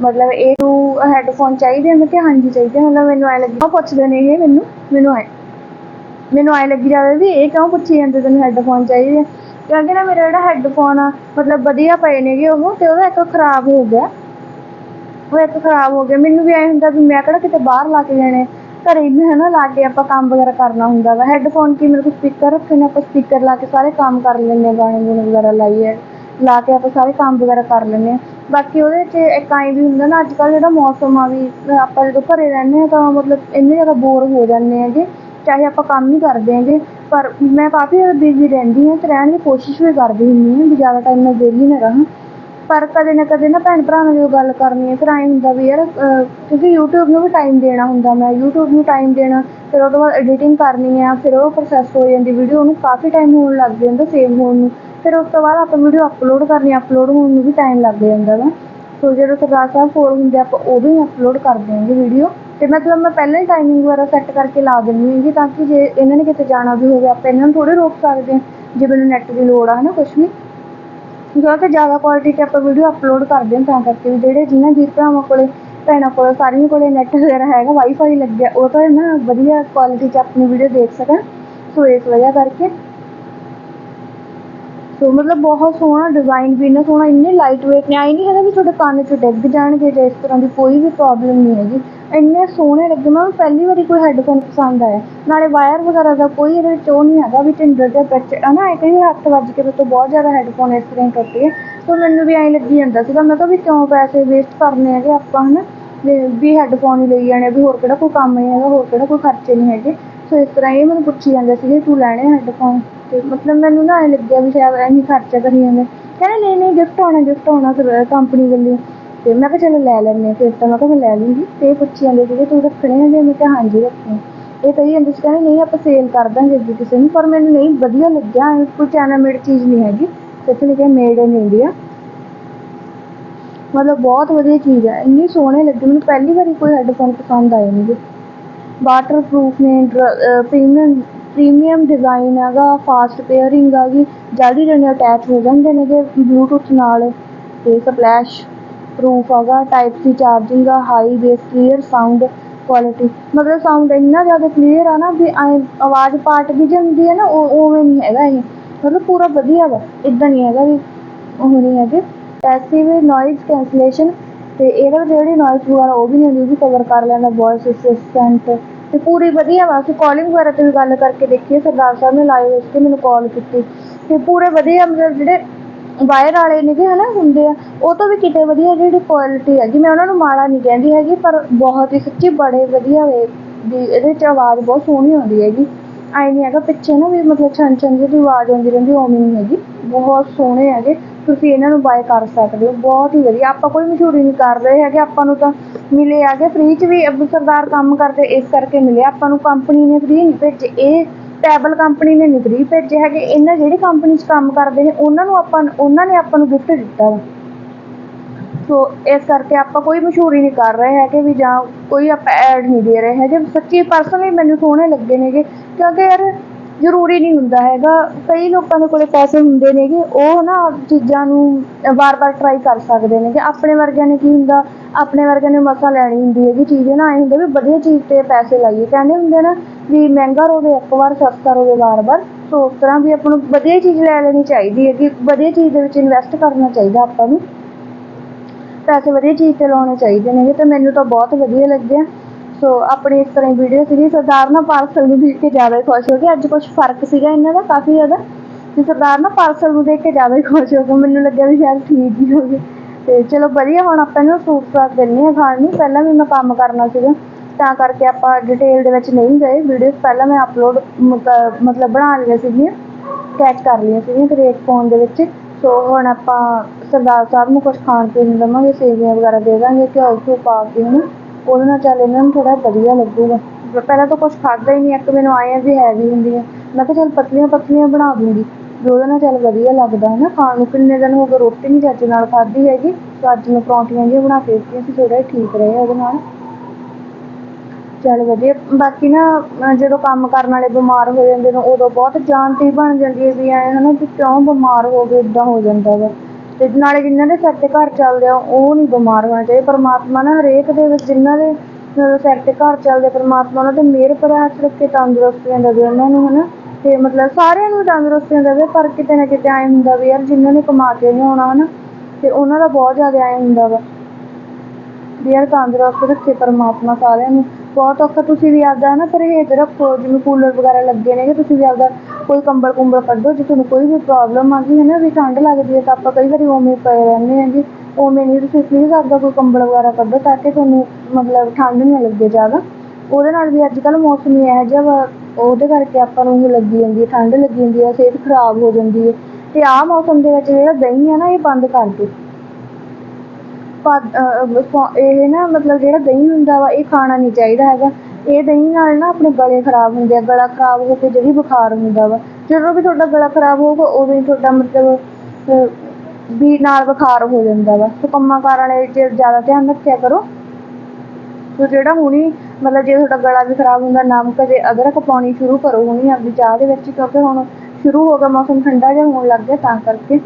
ਮਤਲਬ ਇਹ ਨੂੰ ਹੈੱਡਫੋਨ ਚਾਹੀਦੇ ਆ ਮੈਂ ਕਿਹਾ ਹਾਂਜੀ ਚਾਹੀਦੇ ਮਤਲਬ ਮੈਨੂੰ ਐ ਲੱਗੀ ਪੁੱਛਦੇ ਨੇ ਇਹ ਮੈਨੂੰ? ਮੈਨੂੰ ਐ ਮੈਨੂੰ ਐ ਲੱਗੀ ਜਾਵੇ ਵੀ ਇਹ ਕਿਉਂ ਪੁੱਛੀ ਜਾਂਦੇ ਤੈਨੂੰ ਹੈੱਡਫੋਨ ਚਾਹੀਦੇ ਆ? ਕਿਉਂਕਿ ਨਾ ਮੇਰਾ ਜਿਹੜਾ ਹੈੱਡਫੋਨ ਆ, ਮਤਲਬ ਵਧੀਆ ਪਏ ਨੇਗੇ ਉਹ ਤੇ ਉਹਦਾ ਇੱਕ ਖਰਾਬ ਹੋ ਗਿਆ। ਉਹ ਇੱਕ ਖਰਾਬ ਹੋ ਗਿਆ। ਮੈਨੂੰ ਵੀ ਐ ਹੁੰਦਾ ਵੀ ਮੈਂ ਕਿਹੜਾ ਕਿਤੇ ਬਾਹਰ ਲਾ ਕੇ ਜਾਣੇ। ਘਰੇ ਹੀ ਹੈ ਲਾ ਕੇ ਆਪਾਂ ਕੰਮ ਵਗੈਰਾ ਕਰਨਾ ਹੁੰਦਾ ਵਾ। ਹੈੱਡਫੋਨ ਕੀ ਮੇਰੇ ਕੋਲ ਸਪੀਕਰ ਰੱਖੇ ਨੇ, ਆਪਾਂ ਸਪੀਕਰ ਲਾ ਕੇ ਸਾਰੇ ਕੰਮ ਕਰ ਲੈਂਦੇ ਹਾਂ, ਗਾਣੇ ਗੁਣੇ ਵਗੈਰਾ ਲਾਈਏ। ਲਾ ਕੇ ਆਪਾਂ ਸਾਰੇ ਕੰਮ ਵਗੈਰਾ ਕਰ ਲੈਂਦੇ ਹਾਂ। ਬਾਕੀ ਉਹਦੇ 'ਚ ਇੱਕ ਐਂ ਵੀ ਹੁੰਦਾ ਨਾ ਅੱਜ ਕੱਲ੍ਹ ਜਿਹੜਾ ਮੌਸਮ ਆ ਵੀ ਆਪਾਂ ਜਦੋਂ ਘਰੇ ਰਹਿੰਦੇ ਹਾਂ ਤਾਂ ਮਤਲਬ ਇੰਨੇ ਜ਼ਿਆਦਾ ਬੋਰ ਹੋ ਜਾਂਦੇ ਹੈਗੇ। ਚਾਹੇ ਆਪਾਂ ਕੰਮ ਹੀ ਕਰਦੇ ਹੈਗੇ ਪਰ ਮੈਂ ਕਾਫੀ ਜ਼ਿਆਦਾ ਬਿਜ਼ੀ ਰਹਿੰਦੀ ਹਾਂ ਅਤੇ ਰਹਿਣ ਦੀ ਕੋਸ਼ਿਸ਼ ਵੀ ਕਰਦੀ ਹੁੰਦੀ ਹਾਂ ਵੀ ਜ਼ਿਆਦਾ ਟਾਈਮ ਮੈਂ ਵਿਹਲੀ ਨਾ ਰਹਾਂ। ਪਰ ਕਦੇ ਨਾ ਕਦੇ ਨਾ ਭੈਣ ਭਰਾਵਾਂ ਨਾਲ ਜਦੋਂ ਗੱਲ ਕਰਨੀ ਹੈ, ਫਿਰ ਐਂ ਹੁੰਦਾ ਵੀ ਯਾਰ ਕਿਉਂਕਿ ਯੂਟਿਊਬ ਨੂੰ ਵੀ ਟਾਈਮ ਦੇਣਾ ਹੁੰਦਾ ਮੈਂ। ਯੂਟਿਊਬ ਨੂੰ ਟਾਈਮ ਦੇਣਾ, ਫਿਰ ਉਹ ਤੋਂ ਬਾਅਦ ਐਡੀਟਿੰਗ ਕਰਨੀ ਆ, ਫਿਰ ਉਹ ਪ੍ਰੋਸੈਸ ਹੋ ਜਾਂਦੀ ਵੀਡੀਓ ਨੂੰ ਕਾਫੀ ਟਾਈਮ ਹੋਣ ਲੱਗ ਜਾਂਦਾ ਸੇਵ ਹੋਣ ਨੂੰ। ਫਿਰ ਉਸ ਤੋਂ ਬਾਅਦ ਆਪਾਂ ਵੀਡੀਓ ਅਪਲੋਡ ਕਰਨੀ ਅਪਲੋਡ ਹੋਣ ਨੂੰ ਵੀ ਟਾਈਮ ਲੱਗ ਜਾਂਦਾ ਵਾ। ਸੋ ਜਦੋਂ ਸਰਦਾਰ ਸਾਹਿਬ ਕੋਲ ਹੁੰਦੇ ਆਪਾਂ ਉਦੋਂ ਹੀ ਅਪਲੋਡ ਕਰ ਦਿਆਂਗੇ ਵੀਡੀਓ ਤੇ ਮਤਲਬ ਮੈਂ ਪਹਿਲਾਂ ਹੀ ਟਾਈਮਿੰਗ ਵਗੈਰਾ ਸੈੱਟ ਕਰਕੇ ਲਾ ਦਿੰਦੀ ਹੈਗੀ ਤਾਂ ਕਿ ਜੇ ਇਹਨਾਂ ਨੇ ਕਿਤੇ ਜਾਣਾ ਵੀ ਹੋਵੇ, ਆਪਾਂ ਇਹਨਾਂ ਨੂੰ ਥੋੜ੍ਹੇ ਰੋਕ ਸਕਦੇ ਹਾਂ, ਜੇ ਮੈਨੂੰ ਨੈੱਟ ਦੀ ਲੋੜ ਆ ਹੈ ਨਾ ਕੁਛ ਵੀ। ਕਿਉਂਕਿ ਜ਼ਿਆਦਾ ਕੁਆਲਿਟੀ 'ਚ ਆਪਾਂ ਵੀਡੀਓ ਅਪਲੋਡ ਕਰਦੇ ਹਾਂ ਤਾਂ ਕਰਕੇ ਵੀ ਜਿਹੜੇ ਜਿਨ੍ਹਾਂ ਵੀਰ ਭਰਾਵਾਂ ਕੋਲੇ, ਭੈਣਾਂ ਕੋਲੇ, ਸਾਰਿਆਂ ਕੋਲੇ ਨੈੱਟ ਵਗੈਰਾ ਹੈਗਾ ਵਾਈਫਾਈ ਲੱਗਿਆ ਉਹ ਤਾਂ ਨਾ ਵਧੀਆ ਕੁਆਲਿਟੀ 'ਚ ਆਪਣੀ ਵੀਡੀਓ ਦੇਖ ਸਕਣ ਸੋ ਇਸ ਵਜ੍ਹਾ ਕਰਕੇ। ਸੋ ਮਤਲਬ ਬਹੁਤ ਸੋਹਣਾ ਡਿਜ਼ਾਈਨ ਵੀ ਇੰਨਾ ਸੋਹਣਾ, ਇੰਨੇ ਲਾਈਟ ਵੇਟ ਨੇ। ਆਈ ਨਹੀਂ ਹੈਗਾ ਵੀ ਤੁਹਾਡੇ ਕੰਨ 'ਚ ਡਿੱਗ ਜਾਣਗੇ ਜਾਂ ਇਸ ਤਰ੍ਹਾਂ ਦੀ ਕੋਈ ਵੀ ਪ੍ਰੋਬਲਮ ਨਹੀਂ ਹੈਗੀ। ਇੰਨੇ ਸੋਹਣੇ ਲੱਗੇ, ਮੈਂ ਪਹਿਲੀ ਵਾਰੀ ਕੋਈ ਹੈੱਡਫੋਨ ਪਸੰਦ ਆਇਆ। ਨਾਲੇ ਵਾਇਰ ਵਗੈਰਾ ਦਾ ਕੋਈ ਇਹਦੇ ਵਿੱਚ ਉਹ ਨਹੀਂ ਹੈਗਾ ਵੀ ਢਿੰਡਰ ਦੇ ਵਿੱਚ ਹਨਾ, ਇਹ ਕਈ ਹੱਥ ਵੱਜ ਕੇ ਮੇਰੇ ਤੋਂ ਬਹੁਤ ਜ਼ਿਆਦਾ ਹੈੱਡਫੋਨ ਇਸ ਤਰ੍ਹਾਂ ਹੀ ਟੁੱਟ ਗਏ। ਸੋ ਮੈਨੂੰ ਵੀ ਐਂ ਲੱਗੀ ਜਾਂਦਾ ਸੀਗਾ, ਮੈਂ ਕਿਹਾ ਵੀ ਕਿਉਂ ਪੈਸੇ ਵੇਸਟ ਕਰਨੇ ਹੈਗੇ ਆਪਾਂ ਹਨਾ? ਵੀ ਵੀ ਹੈੱਡਫੋਨ ਹੀ ਲਈ ਜਾਣੇ ਵੀ ਹੋਰ ਕਿਹੜਾ ਕੋਈ ਕੰਮ ਨਹੀਂ ਹੈਗਾ, ਹੋਰ ਕਿਹੜਾ ਕੋਈ ਖਰਚੇ ਨਹੀਂ ਹੈਗੇ। ਸੋ ਇਸ ਤਰ੍ਹਾਂ ਇਹ ਮੈਨੂੰ ਪੁੱਛੀ ਜਾਂਦੇ ਸੀਗੇ, ਤੂੰ ਲੈਣੇ ਹੈੱਡਫੋਨ ਤੇ ਮਤਲਬ ਮੈਨੂੰ ਨਾ ਐਂ ਲੱਗਿਆ ਵੀ ਸ਼ਾਇਦ ਐਵੇਂ ਖਰਚਾ ਕਰੀ ਜਾਂਦੇ। ਕਹਿੰਦੇ ਨਹੀਂ ਨਹੀਂ ਗਿਫਟ ਆਉਣਾ ਗਿਫਟ ਆਉਣਾ ਕੰਪਨੀ ਵੱਲੋਂ। ਤੇ ਮੈਂ ਕਿਹਾ ਚਲੋ ਲੈ ਲੈਂਦੇ ਹਾਂ। ਫਿਰ ਤਾਂ ਮੈਂ ਕਿਹਾ ਮੈਂ ਲੈ ਲੂੰਗੀ। ਤੇ ਇਹ ਪੁੱਛੀ ਜਾਂਦੇ ਸੀਗੇ, ਤੂੰ ਰੱਖਣੇ ਹੈਗੇ ਮੈਂ ਕਿਹਾ ਹਾਂਜੀ, ਰੱਖਣੇ ਇਹ ਕਹੀ ਜਾਂਦੇ ਸੀ, ਕਹਿੰਦੇ ਨਹੀਂ, ਆਪਾਂ ਸੇਲ ਕਰ ਦਾਂਗੇ ਅੱਗੇ ਕਿਸੇ ਨੂੰ। ਪਰ ਮੈਨੂੰ ਨਹੀਂ ਵਧੀਆ ਲੱਗਿਆ। ਕੋਈ ਚਾਈਨਾ ਮੇਡ ਚੀਜ਼ ਨਹੀਂ ਹੈਗੀ। ਇੱਥੇ ਲਿਖਿਆ ਮੇਡ ਇਨ ਇੰਡੀਆ ਮਤਲਬ ਬਹੁਤ ਵਧੀਆ ਚੀਜ਼ ਹੈ ਇੰਨੀ ਸੋਹਣੇ ਲੱਗੇ। ਮੈਨੂੰ ਪਹਿਲੀ ਵਾਰੀ ਕੋਈ ਹੈੱਡਫੋਨ ਪਸੰਦ ਆਏ ਨੇਗੇ ਵਾਟਰਪ੍ਰੂਫ ਨੇ ਪ੍ਰੀਮੀਅਮ ਪ੍ਰੀਮੀਅਮ ਡਿਜ਼ਾਈਨ ਹੈਗਾ ਫਾਸਟ ਪੇਅਰਿੰਗ ਹੈਗੀ, ਜਲਦੀ ਜਣੇ ਅਟੈਚ ਹੋ ਜਾਂਦੇ ਨੇਗੇ ਬਲੂਟੁੱਥ ਨਾਲ ਤੇ ਸਪਲੈਸ਼ ਪ੍ਰੂਫ ਹੈਗਾ ਟਾਈਪ ਸੀ ਚਾਰਜਿੰਗ ਆ high bass clear sound quality ਮਤਲਬ ਸਾਊਂਡ ਇੰਨਾ ਜ਼ਿਆਦਾ ਕਲੀਅਰ ਆ ਨਾ ਵੀ ਐਂ ਆਵਾਜ਼ ਪਾਰਟ ਵੀ ਜਾਂਦੀ ਹੈ ਨਾ ਉਵੇਂ ਨਹੀਂ ਹੈਗਾ ਇਹ। ਮਤਲਬ ਪੂਰਾ ਵਧੀਆ ਵਾ ਇਦਾਂ ਨਹੀਂ ਹੈਗਾ ਵੀ ਉਹ ਨਹੀਂ ਹੈਗੇ। ਪੈਸਿਵ ਨੋਇਜ਼ ਕੈਂਸਲੇਸ਼ਨ ਤੇ ਇਹਦਾ ਜਿਹੜੀ ਨੋਇਜ਼ ਵਗੈਰਾ ਉਹ ਵੀ ਨਹੀਂ ਹੁੰਦੀ ਉਹ ਵੀ ਕਵਰ ਕਰ ਲੈਂਦਾ ਵੌਇਸ ਅਸਿਸਟੈਂਟ ਤੇ ਪੂਰੀ ਵਧੀਆ ਵਾ। ਅਸੀਂ ਕਾਲਿੰਗ ਵਗੈਰਾ ਤੇ ਵੀ ਗੱਲ ਕਰਕੇ ਦੇਖੀ ਹੈ ਸਰਦਾਰ ਸਾਹਿਬ ਨੇ ਲਾਈਵ ਇਸ ਤੇ ਮੈਨੂੰ ਕਾਲ ਕੀਤੀ। ਤੇ ਪੂਰੇ ਵਧੀਆ, ਮਤਲਬ ਜਿਹੜੇ ਵਾਇਰ ਵਾਲੇ ਨੇਗੇ ਹਨਾ, ਹੁੰਦੇ ਆ, ਉਹ ਤੋਂ ਵੀ ਕਿਤੇ ਵਧੀਆ ਜਿਹੜੀ ਕੁਆਲਿਟੀ ਹੈਗੀ ਮੈਂ ਉਹਨਾਂ ਨੂੰ ਮਾੜਾ ਨਹੀਂ ਕਹਿੰਦੀ ਹੈਗੀ, ਪਰ ਬਹੁਤ ਹੀ ਸੱਚੀ ਬੜੇ ਵਧੀਆ ਵੇ ਵੀ ਇਹਦੇ 'ਚ ਆਵਾਜ਼ ਬਹੁਤ ਸੋਹਣੀ ਆਉਂਦੀ ਹੈਗੀ। ਆਈ ਨਹੀਂ ਹੈਗਾ। ਪਿੱਛੇ ਨਾ ਵੀ ਮਤਲਬ ਛਣ ਛਣ ਜਿਹੀ ਆਵਾਜ਼ ਆਉਂਦੀ ਰਹਿੰਦੀ ਉਵੇਂ ਨਹੀਂ ਹੈਗੀ। ਬਹੁਤ ਸੋਹਣੇ ਹੈਗੇ। ਤੁਸੀਂ ਇਹਨਾਂ ਨੂੰ ਬਾਏ ਕਰ ਸਕਦੇ ਹੋ। ਬਹੁਤ ਹੀ ਵਧੀਆ। ਆਪਾਂ ਕੋਈ ਮਸ਼ਹੂਰੀ ਨਹੀਂ ਕਰ ਰਹੇ ਹੈਗੇ। ਆਪਾਂ ਨੂੰ ਤਾਂ ਮਿਲੇ ਹੈਗੇ ਫ੍ਰੀ 'ਚ ਵੀ। ਅਬ ਸਰਦਾਰ ਕੰਮ ਕਰਦੇ, ਇਸ ਕਰਕੇ ਮਿਲੇ। ਆਪਾਂ ਨੂੰ ਕੰਪਨੀ ਨੇ ਫ੍ਰੀ ਨਹੀਂ ਭੇਜੇ। ਇਹ ਟੈਬਲ ਕੰਪਨੀ ਨੇ ਨਹੀਂ ਫ੍ਰੀ ਭੇਜੇ ਹੈਗੇ। ਇਹਨਾਂ ਜਿਹੜੀ ਕੰਪਨੀ 'ਚ ਕੰਮ ਕਰਦੇ ਨੇ, ਉਹਨਾਂ ਨੂੰ ਆਪਾਂ, ਉਹਨਾਂ ਨੇ ਆਪਾਂ ਨੂੰ ਗਿਫਟ ਦਿੱਤਾ ਵਾ। ਸੋ ਇਸ ਕਰਕੇ ਆਪਾਂ ਕੋਈ ਮਸ਼ਹੂਰੀ ਨਹੀਂ ਕਰ ਰਹੇ ਹੈਗੇ ਵੀ ਜਾਂ ਕੋਈ ਆਪਾਂ ਐਡ ਨਹੀਂ ਦੇ ਰਹੇ ਹੈਗੇ। ਸੱਚੀ ਪਰਸਨਲੀ ਮੈਨੂੰ ਸੋਹਣੇ ਲੱਗੇ ਨੇਗੇ ਕਿਉਂਕਿ ਯਾਰ ਜ਼ਰੂਰੀ ਨਹੀਂ ਹੁੰਦਾ ਹੈਗਾ। ਕਈ ਲੋਕਾਂ ਦੇ ਕੋਲੇ ਪੈਸੇ ਹੁੰਦੇ ਨੇਗੇ, ਉਹ ਨਾ ਚੀਜ਼ਾਂ ਨੂੰ ਵਾਰ-ਵਾਰ ਟਰਾਈ ਕਰ ਸਕਦੇ ਨੇਗੇ। ਆਪਣੇ ਵਰਗਿਆਂ ਨੇ ਕੀ ਹੁੰਦਾ, ਆਪਣੇ ਵਰਗਿਆਂ ਨੇ ਮਸਾ ਲੈਣੀ ਹੁੰਦੀ ਹੈਗੀ ਚੀਜ਼ ਨਾ ਐਂ ਹੁੰਦਾ ਵੀ ਵਧੀਆ ਚੀਜ਼ ਤੇ ਪੈਸੇ ਲਾਈਏ। ਕਹਿੰਦੇ ਹੁੰਦੇ ਨਾ ਵੀ ਮਹਿੰਗਾ ਰੋਵੇ ਇੱਕ ਵਾਰ, ਸਸਤਾ ਰੋਵੇ ਵਾਰ-ਵਾਰ। ਸੋ ਉਸ ਤਰ੍ਹਾਂ ਵੀ ਆਪਾਂ ਨੂੰ ਵਧੀਆ ਚੀਜ਼ ਲੈ ਲੈਣੀ ਚਾਹੀਦੀ ਹੈਗੀ, ਵਧੀਆ ਚੀਜ਼ ਦੇ ਵਿੱਚ ਇਨਵੈਸਟ ਕਰਨਾ ਚਾਹੀਦਾ ਆਪਾਂ ਨੂੰ। ਪੈਸੇ ਵਧੀਆ ਚੀਜ਼ ਤੇ ਲਾਉਣੇ ਚਾਹੀਦੇ ਨੇਗੇ ਤੇ ਮੈਨੂੰ ਤਾਂ ਬਹੁਤ ਵਧੀਆ ਲੱਗਿਆ ਸੋ ਆਪਣੀ ਇਸ ਤਰ੍ਹਾਂ ਦੀ ਵੀਡੀਓ ਸੀਗੀ। ਸਰਦਾਰ ਨਾ ਪਾਰਸਲ ਨੂੰ ਦੇਖ ਕੇ ਜ਼ਿਆਦਾ ਹੀ ਖੁਸ਼ ਹੋ ਗਿਆ ਅੱਜ ਕੁਝ ਫ਼ਰਕ ਸੀਗਾ ਇਹਨਾਂ ਦਾ ਕਾਫੀ ਜ਼ਿਆਦਾ। ਤੇ ਸਰਦਾਰ ਨਾ ਪਾਰਸਲ ਨੂੰ ਦੇਖ ਕੇ ਜ਼ਿਆਦਾ ਹੀ ਖੁਸ਼ ਹੋ ਗਿਆ ਮੈਨੂੰ ਲੱਗਿਆ ਵੀ ਸ਼ਾਇਦ ਠੀਕ ਹੀ ਹੋ ਗਏ। ਤੇ ਚਲੋ ਵਧੀਆ, ਹੁਣ ਆਪਾਂ ਇਹਨੂੰ ਸੂਟ ਸਾਟ ਦਿੰਦੇ ਹਾਂ ਖਾਣ ਨੂੰ। ਪਹਿਲਾਂ ਵੀ ਮੈਂ ਕੰਮ ਕਰਨਾ ਸੀਗਾ। ਤਾਂ ਕਰਕੇ ਆਪਾਂ ਡਿਟੇਲ ਦੇ ਵਿੱਚ ਨਹੀਂ ਗਏ। ਵੀਡੀਓਜ਼ ਪਹਿਲਾਂ ਮੈਂ ਅਪਲੋਡ ਮਤਲਬ ਬਣਾ ਲਈਆਂ ਸੀਗੀਆਂ। ਕੈਚ ਕਰ ਲਈਆਂ ਸੀਗੀਆਂ। ਕ੍ਰੀਏਟ ਫੋਨ ਦੇ ਵਿੱਚ। ਸੋ ਹੁਣ ਆਪਾਂ ਸਰਦਾਰ ਸਾਹਿਬ ਨੂੰ ਕੁਝ ਖਾਣ ਪੀਣ ਨੂੰ ਦੇਵਾਂਗੇ, ਸੇਵੀਆਂ ਵਗੈਰਾ ਦੇ ਦਾਂਗੇ, ਘਿਓ ਘਿਓ ਪਾ ਕੇ ਹਨਾ ਉਹਦੇ ਨਾਲ ਚੱਲ ਇਹਨਾਂ ਨੂੰ ਥੋੜਾ ਵਧੀਆ ਲੱਗੂਗਾ। ਪਹਿਲਾਂ ਤਾਂ ਕੁਝ ਖਾਦਾ ਹੀ ਨਹੀਂ, ਇੱਕ ਮੈਨੂੰ ਆਏ ਆ ਵੀ ਹੈਵੀ ਹੁੰਦੀਆਂ। ਮੈਂ ਕਿਹਾ ਚੱਲ ਪਤਲੀਆਂ ਪਤਲੀਆਂ ਬਣਾ ਦੂੰਗੀ, ਵੀ ਉਹਦੇ ਨਾਲ ਚੱਲ ਵਧੀਆ ਲੱਗਦਾ ਹੈ ਨਾ ਖਾਣ ਨੂੰ ਕਿੰਨੇ ਦਿਨ ਹੋ ਗਏ, ਰੋਟੀ ਨਹੀਂ ਚੱਜ ਨਾਲ ਖਾਧੀ ਹੈਗੀ ਸੋ ਅੱਜ ਮੈਂ ਪਰੌਂਠੀਆਂ ਜਿਹੀਆਂ ਬਣਾ ਕੇ ਦਿੱਤੀਆਂ ਸੀ ਥੋੜਾ ਠੀਕ ਰਹੇ ਉਹਦੇ ਨਾਲ। ਚੱਲ ਵਧੀਆ। ਬਾਕੀ ਨਾ ਅਹ ਜਦੋਂ ਕੰਮ ਕਰਨ ਵਾਲੇ ਬਿਮਾਰ ਹੋ ਜਾਂਦੇ ਨੇ, ਉਦੋਂ ਬਹੁਤ ਜਾਨ ਤੇ ਬਣ ਜਾਂਦੀ ਹੈ ਵੀ ਐ ਹਨਾ ਵੀ ਕਿਉਂ ਬਿਮਾਰ ਹੋ ਗਏ ਇਦਾਂ ਹੋ ਜਾਂਦਾ ਵਾ। ਤੇ ਨਾਲੇ ਜਿਨ੍ਹਾਂ ਦੇ ਸਿਰ ਤੇ ਘਰ ਚੱਲਦੇ ਆ, ਉਹ ਨਹੀਂ ਬਿਮਾਰ ਹੋਣਾ ਚਾਹੀਦਾ। ਪਰਮਾਤਮਾ ਨਾ ਹਰੇਕ ਦੇ ਵਿੱਚ ਜਿਨ੍ਹਾਂ ਦੇ, ਅਹ, ਸਿਰ ਤੇ ਘਰ ਚੱਲਦੇ ਪਰਮਾਤਮਾ ਉਹਨਾਂ ਤੇ ਮਿਹਰ ਭਰਿਆ ਹੱਥ ਰੱਖ ਤੰਦਰੁਸਤੀਆਂ ਦੇਵੇ ਉਹਨਾਂ ਨੂੰ, ਹਨਾ। ਤੇ ਮਤਲਬ ਸਾਰਿਆਂ ਨੂੰ ਤੰਦਰੁਸਤੀਆਂ ਦੇਵੇ, ਪਰ ਕਿਤੇ ਨਾ ਕਿਤੇ ਐਂ ਹੁੰਦਾ ਵੀ ਯਾਰ ਜਿਨ੍ਹਾਂ ਨੇ ਕਮਾ ਕੇ ਲਿਆਉਣਾ, ਹਨਾ, ਤੇ ਉਹਨਾਂ ਦਾ ਬਹੁਤ ਜ਼ਿਆਦਾ ਐਂ ਹੁੰਦਾ ਵਾ। ਵੀ ਯਾਰ ਤੰਦਰੁਸਤ ਰੱਖੇ ਪਰਮਾਤਮਾ ਸਾਰਿਆਂ ਨੂੰ। ਬਹੁਤ ਔਖਾ, ਤੁਸੀਂ ਵੀ ਆਪਦਾ ਨਾ ਪਰਹੇਜ਼ ਰੱਖੋ, ਜਿਵੇਂ ਕੂਲਰ ਵਗੈਰਾ ਲੱਗੇ ਨੇਗੇ, ਤੁਸੀਂ ਵੀ ਆਪਦਾ ਕੋਈ ਕੰਬਲ ਕੁੰਬਲ ਕੱਢੋ ਜੇ ਤੁਹਾਨੂੰ ਕੋਈ ਵੀ ਪ੍ਰੋਬਲਮ ਆ ਗਈ ਹੈ ਨਾ, ਵੀ ਠੰਡ ਲੱਗਦੀ ਹੈ, ਤਾਂ ਆਪਾਂ ਕਈ ਵਾਰੀ ਉਵੇਂ ਪਏ ਰਹਿੰਦੇ ਹਾਂ ਜੀ, ਉਵੇਂ ਨਹੀਂ, ਤੁਸੀਂ ਪਲੀਜ਼ ਆਪਦਾ ਕੋਈ ਕੰਬਲ ਵਗੈਰਾ ਕੱਢੋ ਤਾਂ ਕਿ ਤੁਹਾਨੂੰ ਮਤਲਬ ਠੰਡ ਨਹੀਂ ਲੱਗੇ ਜ਼ਿਆਦਾ। ਉਹਦੇ ਨਾਲ ਵੀ ਅੱਜ ਕੱਲ੍ਹ ਮੌਸਮ ਹੀ ਇਹੋ ਜਿਹਾ ਵਾ, ਉਹਦੇ ਕਰਕੇ ਆਪਾਂ ਨੂੰ ਉਹ ਲੱਗੀ ਜਾਂਦੀ ਹੈ, ਠੰਡ ਲੱਗੀ ਜਾਂਦੀ ਹੈ, ਸਿਹਤ ਖਰਾਬ ਹੋ ਜਾਂਦੀ ਹੈ। ਅਤੇ ਆਹ ਮੌਸਮ ਦੇ ਵਿੱਚ ਜਿਹੜਾ ਦਹੀਂ ਹੈ ਨਾ, ਇਹ ਬੰਦ ਕਰ ਦਿਓ ਇਹ ਨਾ ਮਤਲਬ ਜਿਹੜਾ ਦਹੀਂ ਹੁੰਦਾ ਵਾ, ਇਹ ਖਾਣਾ ਨਹੀਂ ਚਾਹੀਦਾ ਹੈਗਾ। ਇਹ ਦਹੀਂ ਨਾਲ ਨਾ ਆਪਣੇ ਗਲੇ ਖਰਾਬ ਹੁੰਦੇ ਆ, ਗਲਾ ਖਰਾਬ ਹੋ ਕੇ ਜਿਹੜੀ ਬੁਖਾਰ ਹੁੰਦਾ ਵਾ। ਜਦੋਂ ਵੀ ਤੁਹਾਡਾ ਗਲਾ ਖਰਾਬ ਹੋਊਗਾ, ਉਦੋਂ ਹੀ ਤੁਹਾਡਾ ਮਤਲਬ ਵੀ ਨਾਲ ਬੁਖਾਰ ਹੋ ਜਾਂਦਾ ਵਾ। ਸੋ ਕੰਮਾਂ ਕਾਰਾਂ ਵਾਲੇ 'ਚ ਜ਼ਿਆਦਾ ਧਿਆਨ ਰੱਖਿਆ ਕਰੋ। ਸੋ ਜਿਹੜਾ ਹੁਣੀ ਮਤਲਬ ਜੇ ਤੁਹਾਡਾ ਗਲਾ ਵੀ ਖਰਾਬ ਹੁੰਦਾ, ਨਮਕ ਤੇ ਅਦਰਕ ਪਾਉਣੀ ਸ਼ੁਰੂ ਕਰੋ ਹੁਣੀ ਆਪਣੀ ਚਾਹ ਦੇ ਵਿੱਚ, ਕਿਉਂਕਿ ਹੁਣ ਸ਼ੁਰੂ ਹੋ ਗਿਆ ਮੌਸਮ ਠੰਡਾ ਜਿਹਾ ਹੋਣ ਲੱਗ ਗਿਆ, ਤਾਂ ਕਰਕੇ।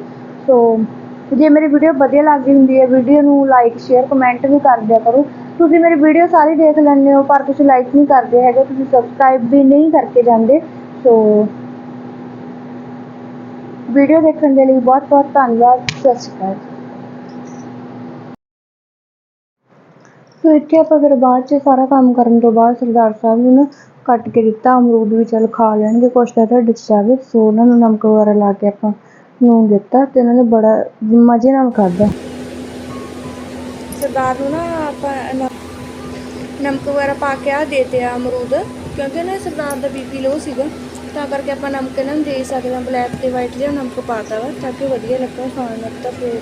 ਸੋ ਜੇ ਮੇਰੀ ਵੀਡੀਓ ਵਧੀਆ ਲੱਗਦੀ ਹੁੰਦੀ ਹੈ ਵੀਡੀਓ ਨੂੰ ਲਾਈਕ ਸ਼ੇਅਰ ਕਮੈਂਟ ਵੀ ਕਰ ਦਿਆ ਕਰੋ। ਤੁਸੀਂ ਮੇਰੀ ਵੀਡੀਓ ਸਾਰੀ ਦੇਖ ਲੈਂਦੇ ਹੋ, ਪਰ ਤੁਸੀਂ ਲਾਈਕ ਨਹੀਂ ਕਰਦੇ ਹੈਗੇ, ਤੁਸੀਂ ਸਬਸਕ੍ਰਾਈਬ ਵੀ ਨਹੀਂ ਕਰਕੇ ਜਾਂਦੇ। ਸੋ ਵੀਡੀਓ ਦੇਖਣ ਦੇ ਲਈ ਬਹੁਤ ਬਹੁਤ ਧੰਨਵਾਦ। ਸਤਿ ਸ਼੍ਰੀ ਅਕਾਲ। ਸੋ ਇੱਥੇ ਆਪਾਂ ਫਿਰ ਬਾਅਦ 'ਚ ਸਾਰਾ ਕੰਮ ਕਰਨ ਤੋਂ ਬਾਅਦ ਸਰਦਾਰ ਸਾਹਿਬ ਨੂੰ ਨਾ ਕੱਟ ਕੇ ਦਿੱਤਾ। ਅਮਰੂਦ ਵੀ ਚੱਲ ਖਾ ਲੈਣਗੇ, ਕੁਛ ਤਾਂ ਢਿੱਡ 'ਚ ਜਾਵੇ। ਸੋ ਉਹਨਾਂ ਨੂੰ ਨਮਕ ਵਗੈਰਾ ਲਾ ਕੇ ਆਪਾਂ ਨੂੰ ਦਿੱਤਾ ਤੇ ਉਹਨਾਂ ਨੇ ਬੜਾ ਮਜ਼ੇ ਨਾਲ ਖਾਧਾ। ਸਰਦਾਰ ਨੂੰ ਨਾ ਆਪਾਂ ਨਮਕ ਵਗੈਰਾ ਪਾ ਕੇ ਆ ਦੇਤੇ ਆ ਅਮਰੂਦ, ਕਿਉਂਕਿ ਨਾ ਸਰਦਾਰ ਦਾ ਬੀਪੀ ਲੋ ਸੀਗਾ। ਤਾਂ ਕਰਕੇ ਆਪਾਂ ਨਮਕ ਇਹਨਾਂ ਨੂੰ ਦੇ ਸਕਦੇ ਹਾਂ, ਬਲੈਕ ਤੇ ਵਾਈਟ ਜਿਹਾ ਨਮਕ ਪਾਤਾ ਵਾ, ਤਾਂ ਕਿ ਵਧੀਆ ਲੱਗਾ ਖਾਣ ਨੂੰ, ਤਾਂ ਫਿਰ